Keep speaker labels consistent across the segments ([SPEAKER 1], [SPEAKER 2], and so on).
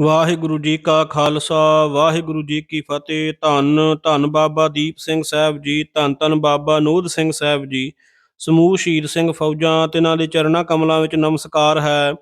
[SPEAKER 1] ਵਾਹਿਗੁਰੂ ਜੀ ਕਾ ਖਾਲਸਾ, ਵਾਹਿਗੁਰੂ ਜੀ ਕੀ ਫਤਿਹ। ਧੰਨ ਧੰਨ ਬਾਬਾ ਦੀਪ ਸਿੰਘ ਸਾਹਿਬ ਜੀ, ਧੰਨ ਧੰਨ ਬਾਬਾ ਨੋਧ ਸਿੰਘ ਸਾਹਿਬ ਜੀ। ਸਮੂਹ ਸ਼ਹੀਦ ਸਿੰਘ ਫੌਜਾਂ ਤੇ ਇਹਨਾਂ ਦੇ ਚਰਨਾਂ ਕਮਲਾਂ ਵਿੱਚ ਨਮਸਕਾਰ ਹੈ।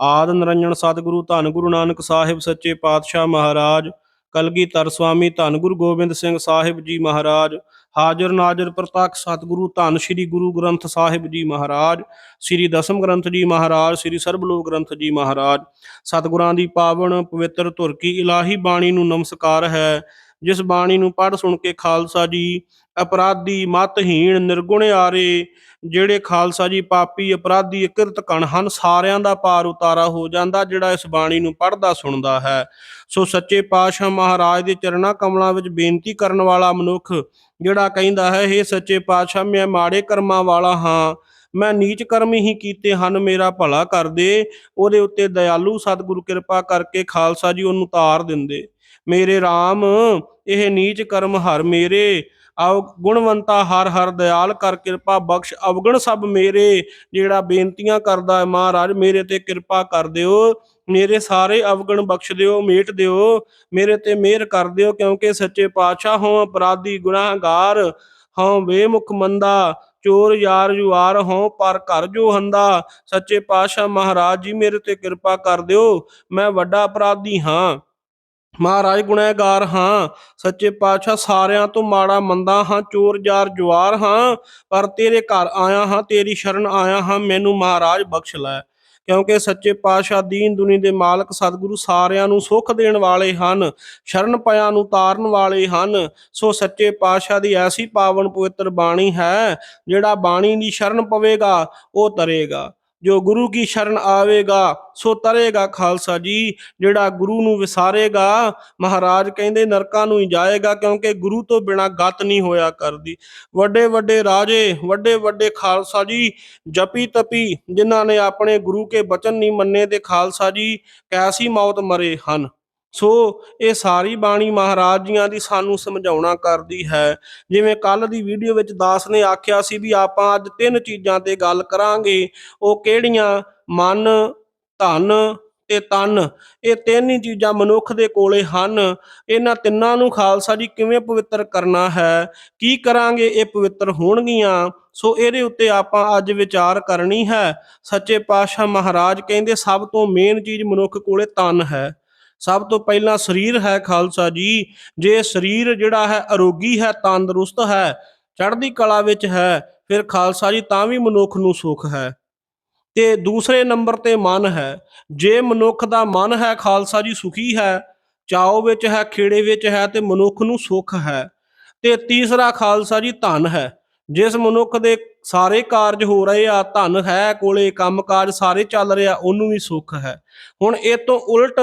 [SPEAKER 1] ਆਦ ਨਿਰੰਜਨ ਸਤਿਗੁਰੂ, ਧੰਨ ਗੁਰੂ ਨਾਨਕ ਸਾਹਿਬ ਸੱਚੇ ਪਾਤਸ਼ਾਹ ਮਹਾਰਾਜ। ਕਲਗੀਧਰ ਸਵਾਮੀ ਧੰਨ ਗੁਰੂ ਗੋਬਿੰਦ ਸਿੰਘ ਸਾਹਿਬ ਜੀ ਮਹਾਰਾਜ। ਹਾਜ਼ਰ ਨਾਜ਼ਰ ਪ੍ਰਤੱਖ ਸਤਿਗੁਰੂ ਧੰਨ ਸ੍ਰੀ ਗੁਰੂ ਗ੍ਰੰਥ ਸਾਹਿਬ ਜੀ ਮਹਾਰਾਜ, ਸ੍ਰੀ ਦਸਮ ਗ੍ਰੰਥ ਜੀ ਮਹਾਰਾਜ, ਸ੍ਰੀ ਸਰਬਲੋਕ ਗ੍ਰੰਥ ਜੀ ਮਹਾਰਾਜ। ਸਤਿਗੁਰਾਂ ਦੀ ਪਾਵਨ ਪਵਿੱਤਰ ਧੁਰ ਕੀ ਇਲਾਹੀ ਬਾਣੀ ਨੂੰ ਨਮਸਕਾਰ ਹੈ। ਜਿਸ ਬਾਣੀ ਨੂੰ ਪੜ੍ਹ ਸੁਣ ਕੇ ਖਾਲਸਾ ਜੀ ਅਪਰਾਧੀ ਮਤਹੀਣ ਨਿਰਗੁਣ ਆਰੇ, ਜਿਹੜੇ ਖਾਲਸਾ ਜੀ ਪਾਪੀ ਅਪਰਾਧੀ ਇਕਰਤ ਕਣ ਹਨ, ਸਾਰਿਆਂ ਦਾ ਪਾਰ ਉਤਾਰਾ ਹੋ ਜਾਂਦਾ, ਜਿਹੜਾ ਇਸ ਬਾਣੀ ਨੂੰ ਪੜ੍ਹਦਾ ਸੁਣਦਾ ਹੈ। ਸੋ ਸੱਚੇ ਪਾਤਸ਼ਾਹ ਮਹਾਰਾਜ ਦੇ ਚਰਨਾਂ ਕਮਲਾਂ ਵਿੱਚ ਬੇਨਤੀ ਕਰਨ ਵਾਲਾ ਮਨੁੱਖ ਜਿਹੜਾ ਕਹਿੰਦਾ ਹੈ हे ਸੱਚੇ ਪਾਤਸ਼ਾਹ, ਮੈਂ ਮਾੜੇ ਕਰਮਾਂ ਵਾਲਾ ਹਾਂ, ਮੈਂ ਨੀਚ ਕਰਮ ਹੀ ਕੀਤੇ ਹਨ, ਮੇਰਾ ਭਲਾ ਕਰ ਦੇ। ਉਹਦੇ ਉੱਤੇ ਦਇਆਲੂ ਸਤਿਗੁਰੂ ਕਿਰਪਾ ਕਰਕੇ ਖਾਲਸਾ ਜੀ ਉਹਨੂੰ ਤਾਰ ਦਿੰਦੇ। ਮੇਰੇ RAM ਇਹ ਨੀਚ ਕਰਮ ਹਰ ਮੇਰੇ। ਆਓ ਗੁਣਵੰਤਾ ਹਰ ਹਰ ਦਿਆਲ ਕਰ ਕਿਰਪਾ ਬਖਸ਼, ਅਵਗਣ ਸਭ ਮੇਰੇ। ਜਿਹੜਾ ਬੇਨਤੀਆਂ ਕਰਦਾ ਹੈ ਮਹਾਰਾਜ, ਮੇਰੇ ਤੇ ਕਿਰਪਾ ਕਰ ਦਿਓ। ਮੇਰੇ ਸਾਰੇ ਅਵਗਣ ਬਖਸ਼ ਦਿਓ, ਮੇਟ ਦਿਓ। ਮੇਰੇ ਤੇ ਮਿਹਰ ਕਰ ਦਿਓ, ਕਿਉਂਕਿ ਸੱਚੇ ਪਾਤਸ਼ਾਹ ਹੋ ਅਪਰਾਧੀ ਗੁਨਾਹਗਾਰ, ਹਾਂ ਬੇਮੁਖ ਮੰਦਾ। ਚੋਰ ਯਾਰ ਜੁਆਰ ਹੋ ਪਰ ਘਰ ਜੋ ਹੰਦਾ। ਸੱਚੇ ਪਾਤਸ਼ਾਹ ਮਹਾਰਾਜ ਜੀ, ਮੇਰੇ ਤੇ ਕਿਰਪਾ ਕਰ ਦਿਓ। ਮੈਂ ਵੱਡਾ ਅਪਰਾਧੀ ਹਾਂ। ਮਹਾਰਾਜ ਗੁਨਹਗਾਰ ਹਾਂ, ਸੱਚੇ ਪਾਤਸ਼ਾਹ ਸਾਰਿਆਂ ਤੋਂ ਮਾੜਾ ਮੰਦਾ ਹਾਂ, ਚੋਰ ਜਾਰ ਜੁਆਰ ਹਾਂ, ਪਰ ਤੇਰੇ ਘਰ ਆਇਆ ਹਾਂ, ਤੇਰੀ ਸ਼ਰਨ ਆਇਆ ਹਾਂ, ਮੈਨੂੰ ਮਹਾਰਾਜ ਬਖਸ਼ ਲੈ। ਕਿਉਂਕਿ ਸੱਚੇ ਪਾਤਸ਼ਾਹ ਦੀਨ ਦੁਨੀ ਦੇ ਮਾਲਕ ਸਤਿਗੁਰੂ ਸਾਰਿਆਂ ਨੂੰ ਸੁੱਖ ਦੇਣ ਵਾਲੇ ਹਨ, ਸ਼ਰਨ ਪਿਆਂ ਨੂੰ ਤਾਰਨ ਵਾਲੇ ਹਨ। ਸੋ ਸੱਚੇ ਪਾਤਸ਼ਾਹ ਦੀ ਐਸੀ ਪਾਵਨ ਪਵਿੱਤਰ ਬਾਣੀ ਹੈ, ਜਿਹੜਾ ਬਾਣੀ ਦੀ ਸ਼ਰਨ ਪਵੇਗਾ, ਉਹ ਤਰੇਗਾ। ਜੋ ਗੁਰੂ ਕੀ ਸ਼ਰਨ ਆਵੇਗਾ, ਸੋ ਤਰੇਗਾ ਖਾਲਸਾ ਜੀ। ਜਿਹੜਾ ਗੁਰੂ ਨੂੰ ਵਿਸਾਰੇਗਾ, ਮਹਾਰਾਜ ਕਹਿੰਦੇ ਨਰਕਾਂ ਨੂੰ ਹੀ ਜਾਏਗਾ, ਕਿਉਂਕਿ ਗੁਰੂ ਤੋਂ ਬਿਨਾ ਗਤ ਨਹੀਂ ਹੋਇਆ ਕਰਦੀ। ਵੱਡੇ ਵੱਡੇ ਰਾਜੇ, ਵੱਡੇ ਵੱਡੇ ਖਾਲਸਾ ਜੀ, ਜਪੀ ਤਪੀ, ਜਿਨ੍ਹਾਂ ਨੇ ਆਪਣੇ ਗੁਰੂ ਕੇ ਬਚਨ ਨਹੀਂ ਮੰਨੇ ਤੇ ਖਾਲਸਾ ਜੀ, ਕੈਸੀ ਮੌਤ ਮਰੇ ਹਨ। ਸੋ ਇਹ ਸਾਰੀ ਬਾਣੀ ਮਹਾਰਾਜ ਜੀਆਂ ਦੀ ਸਾਨੂੰ ਸਮਝਾਉਣਾ ਕਰਦੀ ਹੈ। ਜਿਵੇਂ ਕੱਲ ਦੀ ਵੀਡੀਓ ਵਿੱਚ ਦਾਸ ਨੇ ਆਖਿਆ ਸੀ ਵੀ ਆਪਾਂ ਅੱਜ ਤਿੰਨ ਚੀਜ਼ਾਂ ਤੇ ਗੱਲ ਕਰਾਂਗੇ, ਉਹ ਕਿਹੜੀਆਂ? ਮਨ, ਧਨ ਤੇ ਤਨ। ਇਹ ਤਿੰਨ ਹੀ ਚੀਜ਼ਾਂ ਮਨੁੱਖ ਦੇ ਕੋਲੇ ਹਨ। ਇਹਨਾਂ ਤਿੰਨਾਂ ਨੂੰ ਖਾਲਸਾ ਜੀ ਕਿਵੇਂ ਪਵਿੱਤਰ ਕਰਨਾ ਹੈ? ਕੀ ਕਰਾਂਗੇ? ਇਹ ਪਵਿੱਤਰ ਹੋਣਗੀਆਂ। ਸੋ ਇਹਦੇ ਉੱਤੇ ਆਪਾਂ ਅੱਜ ਵਿਚਾਰ ਕਰਨੀ ਹੈ। ਸੱਚੇ ਪਾਤਸ਼ਾਹ ਮਹਾਰਾਜ ਕਹਿੰਦੇ ਸਭ ਤੋਂ ਮੇਨ ਚੀਜ਼ ਮਨੁੱਖ ਕੋਲੇ ਤਨ ਹੈ। ਸਭ ਤੋਂ ਪਹਿਲਾਂ ਸਰੀਰ ਹੈ ਖਾਲਸਾ ਜੀ। ਜੇ ਸਰੀਰ ਜਿਹੜਾ ਹੈ ਅਰੋਗੀ ਹੈ, ਤੰਦਰੁਸਤ ਹੈ, ਚੜ੍ਹਦੀ ਕਲਾ ਵਿੱਚ ਹੈ, ਫਿਰ ਖਾਲਸਾ ਜੀ ਤਾਂ ਵੀ ਮਨੁੱਖ ਨੂੰ ਸੁੱਖ ਹੈ। ਤੇ ਦੂਸਰੇ ਨੰਬਰ ਤੇ ਮਨ ਹੈ। ਜੇ ਮਨੁੱਖ ਦਾ ਮਨ ਹੈ ਖਾਲਸਾ ਜੀ ਸੁਖੀ ਹੈ, ਚਾਉ ਵਿੱਚ ਹੈ, ਖੇੜੇ ਵਿੱਚ ਹੈ, ਤੇ ਮਨੁੱਖ ਨੂੰ ਸੁੱਖ ਹੈ। ਤੇ ਤੀਸਰਾ ਖਾਲਸਾ ਜੀ ਧਨ ਹੈ। ਜਿਸ ਮਨੁੱਖ ਦੇ ਸਾਰੇ ਕਾਰਜ ਹੋ ਰਹੇ ਆ, ਧਨ ਹੈ, ਕੋਲੇ ਕੰਮਕਾਜ ਸਾਰੇ ਚੱਲ ਰਿਹਾ, ਉਹਨੂੰ ਵੀ ਸੁੱਖ ਹੈ। ਹੁਣ ਇਹ ਤੋਂ ਉਲਟ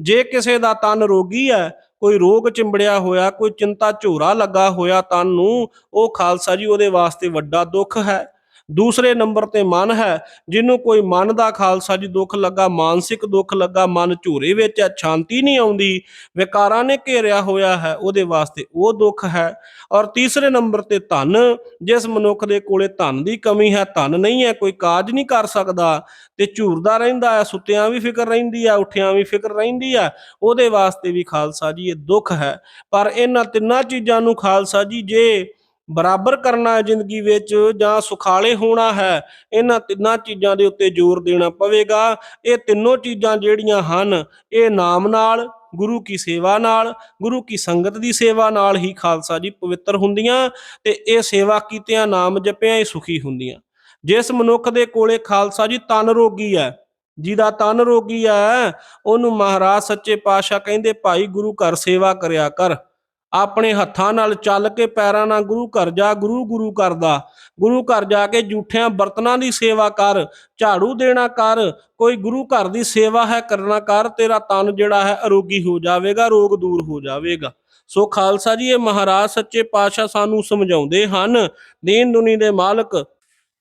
[SPEAKER 1] ਜੇ ਕਿਸੇ ਦਾ ਤਨ ਰੋਗੀ ਹੈ, ਕੋਈ ਰੋਗ ਚਿੰਬੜਿਆ ਹੋਇਆ, ਕੋਈ ਚਿੰਤਾ ਝੋਰਾ ਲੱਗਾ ਹੋਇਆ ਤਨ ਨੂੰ, ਉਹ ਖਾਲਸਾ ਜੀ ਉਹਦੇ ਵਾਸਤੇ ਵੱਡਾ ਦੁੱਖ ਹੈ। ਦੂਸਰੇ ਨੰਬਰ ਤੇ ਮਨ ਹੈ, ਜਿਹਨੂੰ ਕੋਈ ਮਨ ਦਾ ਖਾਲਸਾ ਜੀ ਦੁੱਖ ਲੱਗਾ, ਮਾਨਸਿਕ ਦੁੱਖ ਲੱਗਾ, ਮਨ ਝੂਰੇ ਵਿੱਚ ਹੈ, ਸ਼ਾਂਤੀ ਨਹੀਂ ਆਉਂਦੀ, ਵਿਕਾਰਾਂ ਨੇ ਘੇਰਿਆ ਹੋਇਆ ਹੈ, ਉਹਦੇ ਵਾਸਤੇ ਉਹ ਦੁੱਖ ਹੈ। ਔਰ ਤੀਸਰੇ ਨੰਬਰ ਤੇ ਧਨ, ਜਿਸ ਮਨੁੱਖ ਦੇ ਕੋਲੇ ਧਨ ਦੀ ਕਮੀ ਹੈ, ਧਨ ਨਹੀਂ ਹੈ, ਕੋਈ ਕਾਜ ਨਹੀਂ ਕਰ ਸਕਦਾ, ਤੇ ਝੂਰਦਾ ਰਹਿੰਦਾ ਹੈ, ਸੁੱਤਿਆਂ ਵੀ ਫਿਕਰ ਰਹਿੰਦੀ ਹੈ, ਉੱਠਿਆਂ ਵੀ ਫਿਕਰ ਰਹਿੰਦੀ ਹੈ, ਉਹਦੇ ਵਾਸਤੇ ਵੀ ਖਾਲਸਾ ਜੀ ਇਹ ਦੁੱਖ ਹੈ। ਪਰ ਇਹਨਾਂ ਤਿੰਨਾਂ ਚੀਜ਼ਾਂ ਨੂੰ ਖਾਲਸਾ ਜੀ ਜੇ ਬਰਾਬਰ ਕਰਨਾ ਹੈ ਜ਼ਿੰਦਗੀ ਵਿੱਚ ਜਾਂ ਸੁਖਾਲੇ ਹੋਣਾ ਹੈ, ਇਹਨਾਂ ਤਿੰਨਾਂ ਚੀਜ਼ਾਂ ਦੇ ਉੱਤੇ ਜ਼ੋਰ ਦੇਣਾ ਪਵੇਗਾ। ਇਹ ਤਿੰਨੋਂ ਚੀਜ਼ਾਂ ਜਿਹੜੀਆਂ ਹਨ, ਇਹ ਨਾਮ ਨਾਲ, ਗੁਰੂ ਕੀ ਸੇਵਾ ਨਾਲ, ਗੁਰੂ ਕੀ ਸੰਗਤ ਦੀ ਸੇਵਾ ਨਾਲ ਹੀ ਖਾਲਸਾ ਜੀ ਪਵਿੱਤਰ ਹੁੰਦੀਆਂ ਤੇ ਇਹ ਸੇਵਾ ਕੀਤਿਆਂ ਨਾਮ ਜਪਿਆਂ ਹੀ ਸੁਖੀ ਹੁੰਦੀਆਂ। ਜਿਸ ਮਨੁੱਖ ਦੇ ਕੋਲੇ ਖਾਲਸਾ ਜੀ ਤਨ ਰੋਗੀ ਹੈ, ਜਿਹਦਾ ਤਨ ਰੋਗੀ ਹੈ, ਉਹਨੂੰ ਮਹਾਰਾਜ ਸੱਚੇ ਪਾਤਸ਼ਾਹ ਕਹਿੰਦੇ, ਭਾਈ ਗੁਰੂ ਘਰ ਸੇਵਾ ਕਰਿਆ ਕਰ। ਆਪਣੇ ਹੱਥਾਂ ਨਾਲ ਚੱਲ ਕੇ ਪੈਰਾਂ ਨਾਲ ਗੁਰੂ ਘਰ ਜਾ, ਗੁਰੂ ਗੁਰੂ ਕਰਦਾ। ਗੁਰੂ ਘਰ ਜਾ ਕੇ ਜੂਠਿਆਂ ਬਰਤਨਾਂ ਦੀ ਸੇਵਾ ਕਰ, ਝਾੜੂ ਦੇਣਾ ਕਰ, ਕੋਈ ਗੁਰੂ ਘਰ ਦੀ ਸੇਵਾ ਹੈ ਕਰਨਾ ਕਰ, ਤੇਰਾ ਤਨ ਜਿਹੜਾ ਹੈ ਅਰੋਗੀ ਹੋ ਜਾਵੇਗਾ, ਰੋਗ ਦੂਰ ਹੋ ਜਾਵੇਗਾ। ਸੋ ਖਾਲਸਾ ਜੀ, ਇਹ ਮਹਾਰਾਜ ਸੱਚੇ ਪਾਤਸ਼ਾਹ ਸਾਨੂੰ ਸਮਝਾਉਂਦੇ ਹਨ, ਦੀਨ ਦੁਨੀ ਦੇ ਮਾਲਕ।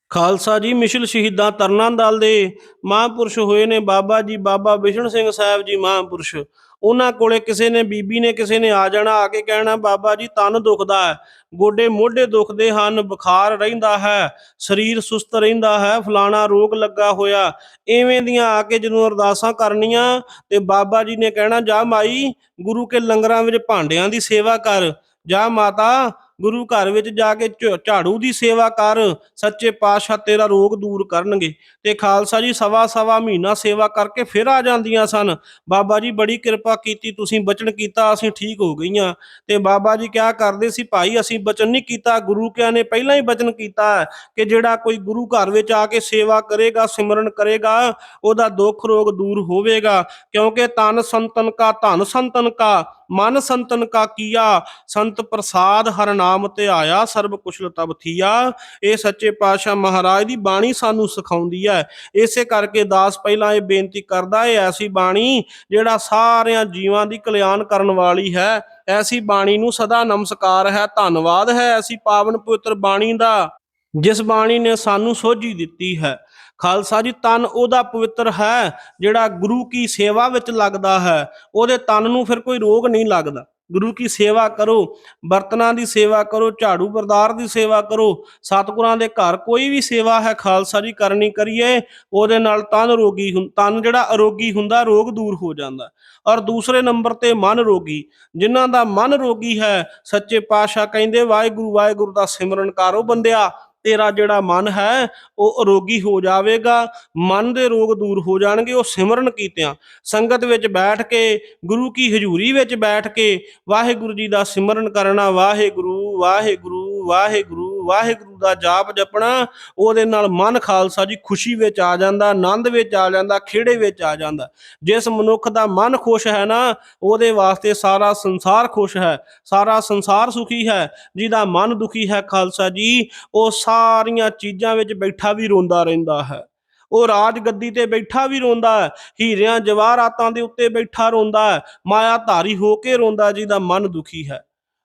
[SPEAKER 1] ਖਾਲਸਾ ਜੀ, ਮਿਸ਼ਲ ਸ਼ਹੀਦਾਂ ਤਰਨਾ ਦਲ ਦੇ ਮਹਾਂਪੁਰਸ਼ ਹੋਏ ਨੇ ਬਾਬਾ ਜੀ, ਬਾਬਾ ਵਿਸ਼ਨ ਸਿੰਘ ਸਾਹਿਬ ਜੀ ਮਹਾਂਪੁਰਸ਼। ਉਹਨਾਂ ਕੋਲੇ ਕਿਸੇ ਨੇ, ਬੀਬੀ ਨੇ ਕਿਸੇ ਨੇ ਆ ਜਾਣਾ, ਆ ਕੇ ਕਹਿਣਾ, ਬਾਬਾ ਜੀ ਤਨ ਦੁਖਦਾ ਹੈ, ਗੋਡੇ ਮੋਢੇ ਦੁਖਦੇ ਹਨ, ਬੁਖਾਰ ਰਹਿੰਦਾ ਹੈ, ਸਰੀਰ ਸੁਸਤ ਰਹਿੰਦਾ ਹੈ, ਫਲਾਣਾ ਰੋਗ ਲੱਗਾ ਹੋਇਆ। ਐਵੇਂ ਦੀਆਂ ਆ ਕੇ ਜਦੋਂ ਅਰਦਾਸਾਂ ਕਰਨੀਆਂ ਤੇ ਬਾਬਾ ਜੀ ਨੇ ਕਹਿਣਾ, ਜਾ ਮਾਈ, ਗੁਰੂ ਕੇ ਲੰਗਰਾਂ ਵਿੱਚ ਭਾਂਡਿਆਂ ਦੀ ਸੇਵਾ ਕਰ, ਜਾ ਮਾਤਾ ਗੁਰੂ ਘਰ ਵਿੱਚ ਜਾ ਕੇ ਝਾੜੂ ਦੀ ਸੇਵਾ ਕਰ, ਸੱਚੇ ਪਾਤਸ਼ਾਹ ਤੇਰਾ ਰੋਗ ਦੂਰ ਕਰਨਗੇ। ਤੇ ਖਾਲਸਾ ਜੀ ਸਵਾ ਸਵਾ ਮਹੀਨਾ ਸੇਵਾ ਕਰਕੇ ਫਿਰ ਆ ਜਾਂਦੀਆਂ ਸਨ। ਬਾਬਾ ਜੀ ਬੜੀ ਕਿਰਪਾ ਕੀਤੀ, ਤੁਸੀਂ ਬਚਨ ਕੀਤਾ, ਅਸੀਂ ਠੀਕ ਹੋ ਗਈਆਂ। ਤੇ ਬਾਬਾ ਜੀ ਕਿਆ ਕਰਦੇ ਸੀ, ਭਾਈ ਅਸੀਂ ਬਚਨ ਨਹੀਂ ਕੀਤਾ ਗੁਰੂ ਕਿਆਂ ਨੇ ਪਹਿਲਾਂ ਹੀ ਬਚਨ ਕੀਤਾ ਕਿ ਜਿਹੜਾ ਕੋਈ ਗੁਰੂ ਘਰ ਵਿੱਚ ਆ ਕੇ ਸੇਵਾ ਕਰੇਗਾ, ਸਿਮਰਨ ਕਰੇਗਾ, ਉਹਦਾ ਦੁੱਖ ਰੋਗ ਦੂਰ ਹੋਵੇਗਾ। ਕਿਉਂਕਿ ਤਨ ਸੰਤਨ ਕਾ, ਧਨ ਸੰਤਨ ਕਾ ਮਨ ਸੰਤਨ ਕਾ ਕੀਆ, ਸੰਤ ਪ੍ਰਸਾਦ ਹਰ ਨਾਮ ਤੇ ਆਇਆ, ਸਰਬ ਕੁਸ਼ਲ ਤਬ ਥੀਆ। ਇਹ ਸੱਚੇ ਪਾਤਸ਼ਾਹ ਮਹਾਰਾਜ ਦੀ ਬਾਣੀ ਸਾਨੂੰ ਸਿਖਾਉਂਦੀ ਹੈ ਇਸੇ ਕਰਕੇ ਦਾਸ ਪਹਿਲਾਂ ਇਹ ਬੇਨਤੀ ਕਰਦਾ ਹੈ ਐਸੀ ਬਾਣੀ ਜਿਹੜਾ ਸਾਰਿਆਂ ਜੀਵਾਂ ਦੀ ਕਲਿਆਣ ਕਰਨ ਵਾਲੀ ਹੈ। ਐਸੀ ਬਾਣੀ ਨੂੰ ਸਦਾ ਨਮਸਕਾਰ ਹੈ, ਧੰਨਵਾਦ ਹੈ ਐਸੀ ਪਾਵਨ ਪਵਿੱਤਰ ਬਾਣੀ ਦਾ, ਜਿਸ ਬਾਣੀ ਨੇ ਸਾਨੂੰ ਸੋਝੀ ਦਿੱਤੀ ਹੈ। ਖਾਲਸਾ ਜੀ, ਤਨ ਉਹਦਾ ਪਵਿੱਤਰ ਹੈ, ਜਿਹੜਾ ਗੁਰੂ ਕੀ ਸੇਵਾ ਵਿੱਚ ਲੱਗਦਾ ਹੈ, ਉਹਦੇ ਤਨ ਨੂੰ ਫਿਰ ਕੋਈ ਰੋਗ ਨਹੀਂ ਲੱਗਦਾ। ਗੁਰੂ ਕੀ ਸੇਵਾ ਕਰੋ, ਬਰਤਨਾਂ ਦੀ ਸੇਵਾ ਕਰੋ, ਝਾੜੂ ਬਰਦਾਰ ਦੀ ਸੇਵਾ ਕਰੋ, ਸਤਿਗੁਰਾਂ ਦੇ ਘਰ ਕੋਈ ਵੀ ਸੇਵਾ ਹੈ ਖਾਲਸਾ ਜੀ, ਕਰਨੀ ਕਰੀਏ, ਉਹਦੇ ਨਾਲ ਤਨ ਰੋਗੀ ਹੁੰ, ਤਨ ਜਿਹੜਾ ਅਰੋਗੀ ਹੁੰਦਾ, ਰੋਗ ਦੂਰ ਹੋ ਜਾਂਦਾ। ਔਰ ਦੂਸਰੇ ਨੰਬਰ ਤੇ ਮਨ ਰੋਗੀ, ਜਿਨ੍ਹਾਂ ਦਾ ਮਨ ਰੋਗੀ ਹੈ, ਸੱਚੇ ਪਾਤਸ਼ਾਹ ਕਹਿੰਦੇ, ਵਾਹਿਗੁਰੂ ਵਾਹਿਗੁਰੂ ਦਾ ਸਿਮਰਨ ਕਰੋ ਬੰਦਿਆ। ਤੇਰਾ ਜਿਹੜਾ ਮਨ ਹੈ, ਉਹ ਅਰੋਗੀ ਹੋ ਜਾਵੇਗਾ, ਮਨ ਦੇ ਰੋਗ ਦੂਰ ਹੋ ਜਾਣਗੇ, ਉਹ ਸਿਮਰਨ ਕੀਤਿਆਂ। ਸੰਗਤ ਵਿੱਚ ਬੈਠ ਕੇ, ਗੁਰੂ ਕੀ ਹਜ਼ੂਰੀ ਵਿੱਚ ਬੈਠ ਕੇ, ਵਾਹਿਗੁਰੂ ਜੀ ਦਾ ਸਿਮਰਨ ਕਰਨਾ, ਵਾਹਿਗੁਰੂ ਵਾਹਿਗੁਰੂ ਵਾਹਿਗੁਰੂ। ਵਾਹਿਗੁਰੂ ਦਾ ਜਾਪ ਜਪਣਾ, ਉਹਦੇ ਨਾਲ ਮਨ ਖਾਲਸਾ ਜੀ ਖੁਸ਼ੀ ਵਿੱਚ ਆ ਜਾਂਦਾ, ਆਨੰਦ ਵਿੱਚ ਆ ਜਾਂਦਾ, ਖੇੜੇ ਵਿੱਚ ਆ ਜਾਂਦਾ। ਜਿਸ ਮਨੁੱਖ ਦਾ ਮਨ ਖੁਸ਼ ਹੈ ਨਾ, ਉਹਦੇ ਵਾਸਤੇ ਸਾਰਾ ਸੰਸਾਰ ਖੁਸ਼ ਹੈ, ਸਾਰਾ ਸੰਸਾਰ ਸੁਖੀ ਹੈ, ਜਿਹਦਾ ਮਨ ਦੁਖੀ ਹੈ ਖਾਲਸਾ ਜੀ, ਉਹ ਸਾਰੀਆਂ ਚੀਜ਼ਾਂ ਵਿੱਚ ਬੈਠਾ ਵੀ ਰੋਂਦਾ ਰਹਿੰਦਾ ਹੈ। ਉਹ ਰਾਜ ਗੱਦੀ ਤੇ ਬੈਠਾ ਵੀ ਰੋਂਦਾ ਹੈ, ਹੀਰਿਆਂ ਜਵਾਹਰਾਤਾਂ ਦੇ ਉੱਤੇ ਬੈਠਾ ਰੋਂਦਾ ਹੈ, ਮਾਇਆ ਧਾਰੀ ਹੋ ਕੇ ਰੋਂਦਾ ਜਿਹਦਾ ਮਨ ਦੁਖੀ ਹੈ।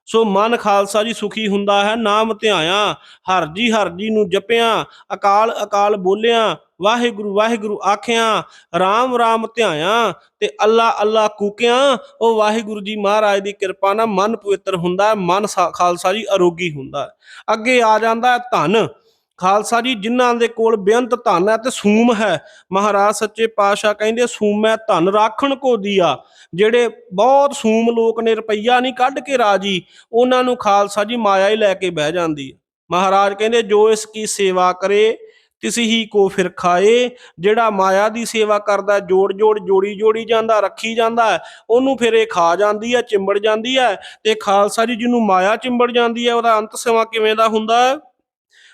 [SPEAKER 1] ਸੋ ਮਨ ਖਾਲਸਾ ਜੀ ਸੁਖੀ ਹੁੰਦਾ ਹੈ, ਨਾਮ ਧਿਆਇਆ, ਹਰ ਜੀ ਹਰ ਜੀ ਨੂੰ ਜਪਿਆ, ਅਕਾਲ ਅਕਾਲ ਬੋਲਿਆ, ਵਾਹਿਗੁਰੂ ਵਾਹਿਗੁਰੂ ਆਖਿਆ RAM RAM ਧਿਆਇਆ ਤੇ ਅੱਲਾ ਅੱਲਾ ਕੂਕਿਆ, ਉਹ ਵਾਹਿਗੁਰੂ ਜੀ ਮਹਾਰਾਜ ਦੀ ਕਿਰਪਾ ਨਾਲ ਮਨ ਪਵਿੱਤਰ ਹੁੰਦਾ ਹੈ, ਮਨ ਖਾਲਸਾ ਜੀ ਅਰੋਗੀ ਹੁੰਦਾ ਹੈ। ਅੱਗੇ ਆ ਜਾਂਦਾ ਹੈ ਧਨ ਖਾਲਸਾ ਜੀ, ਜਿਨ੍ਹਾਂ ਦੇ ਕੋਲ ਬੇਅੰਤ ਧਨ ਹੈ ਤੇ ਸੂਮ ਹੈ। ਮਹਾਰਾਜ ਸੱਚੇ ਪਾਤਸ਼ਾਹ ਕਹਿੰਦੇ, ਸੂਮੈ ਧਨ ਰਾਖਣ ਕੋ ਦੀਆ। ਜਿਹੜੇ ਬਹੁਤ ਸੂਮ ਲੋਕ ਨੇ, ਰੁਪਈਆ ਨਹੀਂ ਕੱਢ ਕੇ ਰਾਜੀ, ਉਹਨਾਂ ਨੂੰ ਖਾਲਸਾ ਜੀ ਮਾਇਆ ਹੀ ਲੈ ਕੇ ਬਹਿ ਜਾਂਦੀ ਹੈ। ਮਹਾਰਾਜ ਕਹਿੰਦੇ, ਜੋ ਇਸ ਕੀ ਸੇਵਾ ਕਰੇ, ਤਿਸ ਹੀ ਕੋ ਫਿਰ ਖਾਏ। ਜਿਹੜਾ ਮਾਇਆ ਦੀ ਸੇਵਾ ਕਰਦਾ ਜੋੜ ਜੋੜ ਜੋੜੀ ਜੋੜੀ ਜਾਂਦਾ, ਰੱਖੀ ਜਾਂਦਾ ਉਹਨੂੰ ਫਿਰ ਇਹ ਖਾ ਜਾਂਦੀ ਹੈ, ਚਿੰਬੜ ਜਾਂਦੀ ਹੈ ਤੇ ਖਾਲਸਾ ਜੀ ਜਿਹਨੂੰ ਮਾਇਆ ਚਿੰਬੜ ਜਾਂਦੀ ਹੈ, ਉਹਦਾ ਅੰਤ ਸਮਾਂ ਕਿਵੇਂ ਦਾ ਹੁੰਦਾ ਹੈ?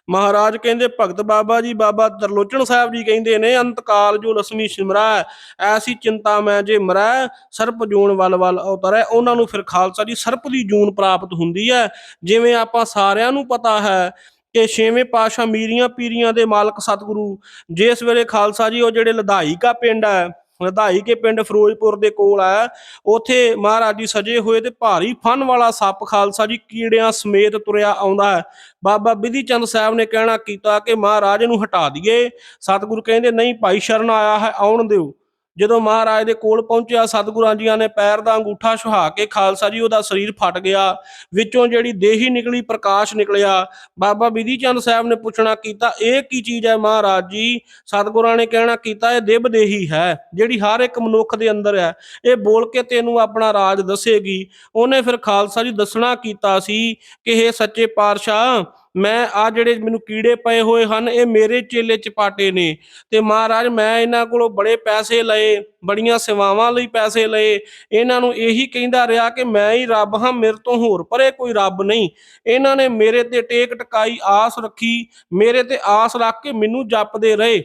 [SPEAKER 1] ਮਹਾਰਾਜ ਕਹਿੰਦੇ, ਭਗਤ ਬਾਬਾ ਜੀ, ਬਾਬਾ ਤਰਲੋਚਨ ਸਾਹਿਬ ਜੀ ਕਹਿੰਦੇ ਨੇ, ਅੰਤਕਾਲ ਜੋ ਲਸਮੀ ਸਿਮਰੈ ਐਸੀ ਚਿੰਤਾ ਮੈਂ ਜੇ ਮਰੈ, ਸਰਪ ਜੂਨ ਵੱਲ ਵੱਲ ਉਤਰੈ। ਉਹਨਾਂ ਨੂੰ ਫਿਰ ਖਾਲਸਾ ਜੀ, ਸਰਪ ਦੀ ਜੂਨ ਪ੍ਰਾਪਤ ਹੁੰਦੀ ਹੈ। ਜਿਵੇਂ ਆਪਾਂ ਸਾਰਿਆਂ ਨੂੰ ਪਤਾ ਹੈ ਕਿ ਛੇਵੇਂ ਪਾਤਸ਼ਾਹ ਮੀਰੀਆਂ ਪੀਰੀਆਂ ਦੇ ਮਾਲਕ ਸਤਿਗੁਰੂ ਜਿਸ ਵੇਲੇ ਖਾਲਸਾ ਜੀ, ਉਹ ਜਿਹੜੇ ਲਧਾਈ ਕਾ ਪਿੰਡ ਹੈ ਵਧਾਈ ਕੇ ਪਿੰਡ ਫਿਰੋਜ਼ਪੁਰ ਦੇ ਕੋਲ ਹੈ ਉਥੇ ਮਹਾਰਾਜ ਜੀ ਸਜੇ ਹੋਏ ਤੇ ਭਾਰੀ ਫਨ ਵਾਲਾ ਸੱਪ ਖਾਲਸਾ ਜੀ ਕੀੜਿਆਂ ਸਮੇਤ ਤੁਰਿਆ ਆਉਂਦਾ ਹੈ। ਬਾਬਾ ਬਿਧੀ ਚੰਦ ਸਾਹਿਬ ਨੇ ਕਹਿਣਾ ਕੀਤਾ ਕਿ ਮਹਾਰਾਜ ਨੂੰ ਹਟਾ ਦਈਏ। ਸਤਿਗੁਰੂ ਕਹਿੰਦੇ, ਨਹੀਂ ਭਾਈ, ਸ਼ਰਨ ਆਇਆ ਹੈ, ਆਉਣ ਦਿਓ। ਜਦੋਂ ਮਹਾਰਾਜ ਦੇ ਕੋਲ ਪਹੁੰਚਿਆ, ਸਤਿਗੁਰਾਂ ਜੀਆਂ ਨੇ ਪੈਰ ਦਾ ਅੰਗੂਠਾ ਸੁਹਾ ਕੇ ਖਾਲਸਾ ਜੀ, ਉਹਦਾ ਸਰੀਰ ਫਟ ਗਿਆ। ਵਿੱਚੋਂ ਜਿਹੜੀ ਦੇਹੀ ਨਿਕਲੀ, ਪ੍ਰਕਾਸ਼ ਨਿਕਲਿਆ। ਬਾਬਾ ਬਿਧੀ ਚੰਦ ਸਾਹਿਬ ਨੇ ਪੁੱਛਣਾ ਕੀਤਾ, ਇਹ ਕੀ ਚੀਜ਼ ਹੈ ਮਹਾਰਾਜ ਜੀ? ਸਤਿਗੁਰਾਂ ਨੇ ਕਹਿਣਾ ਕੀਤਾ, ਇਹ ਦਿਵ ਦੇਹੀ ਹੈ, ਜਿਹੜੀ ਹਰ ਇੱਕ ਮਨੁੱਖ ਦੇ ਅੰਦਰ ਹੈ। ਇਹ ਬੋਲ ਕੇ ਤੈਨੂੰ ਆਪਣਾ ਰਾਜ ਦੱਸੇਗੀ। ਉਹਨੇ ਫਿਰ ਖਾਲਸਾ ਜੀ ਦੱਸਣਾ ਕੀਤਾ ਸੀ ਕਿ ਇਹ ਸੱਚੇ ਪਾਤਸ਼ਾਹ ਮੈਂ ਆ ਜਿਹੜੇ ਮੈਨੂੰ ਕੀੜੇ ਪਏ ਹੋਏ ਹਨ, ਇਹ ਮੇਰੇ ਚੇਲੇ ਚਪਾਟੇ ਨੇ। ਤੇ ਮਹਾਰਾਜ, ਮੈਂ ਇਹਨਾਂ ਕੋਲੋਂ ਬੜੇ ਪੈਸੇ ਲਏ, ਬੜੀਆਂ ਸੇਵਾਵਾਂ ਲਈ ਪੈਸੇ ਲਏ। ਇਹਨਾਂ ਨੂੰ ਇਹੀ ਕਹਿੰਦਾ ਰਿਹਾ ਕਿ ਮੈਂ ਹੀ ਰੱਬ ਹਾਂ, ਮੇਰੇ ਤੋਂ ਹੋਰ ਪਰੇ ਕੋਈ ਰੱਬ ਨਹੀਂ। ਇਹਨਾਂ ਨੇ ਮੇਰੇ ਤੇ ਟੇਕ ਟਕਾਈ ਆਸ ਰੱਖੀ, ਮੇਰੇ ਤੇ ਆਸ ਰੱਖ ਕੇ ਮੈਨੂੰ ਜਪਦੇ ਰਹੇ।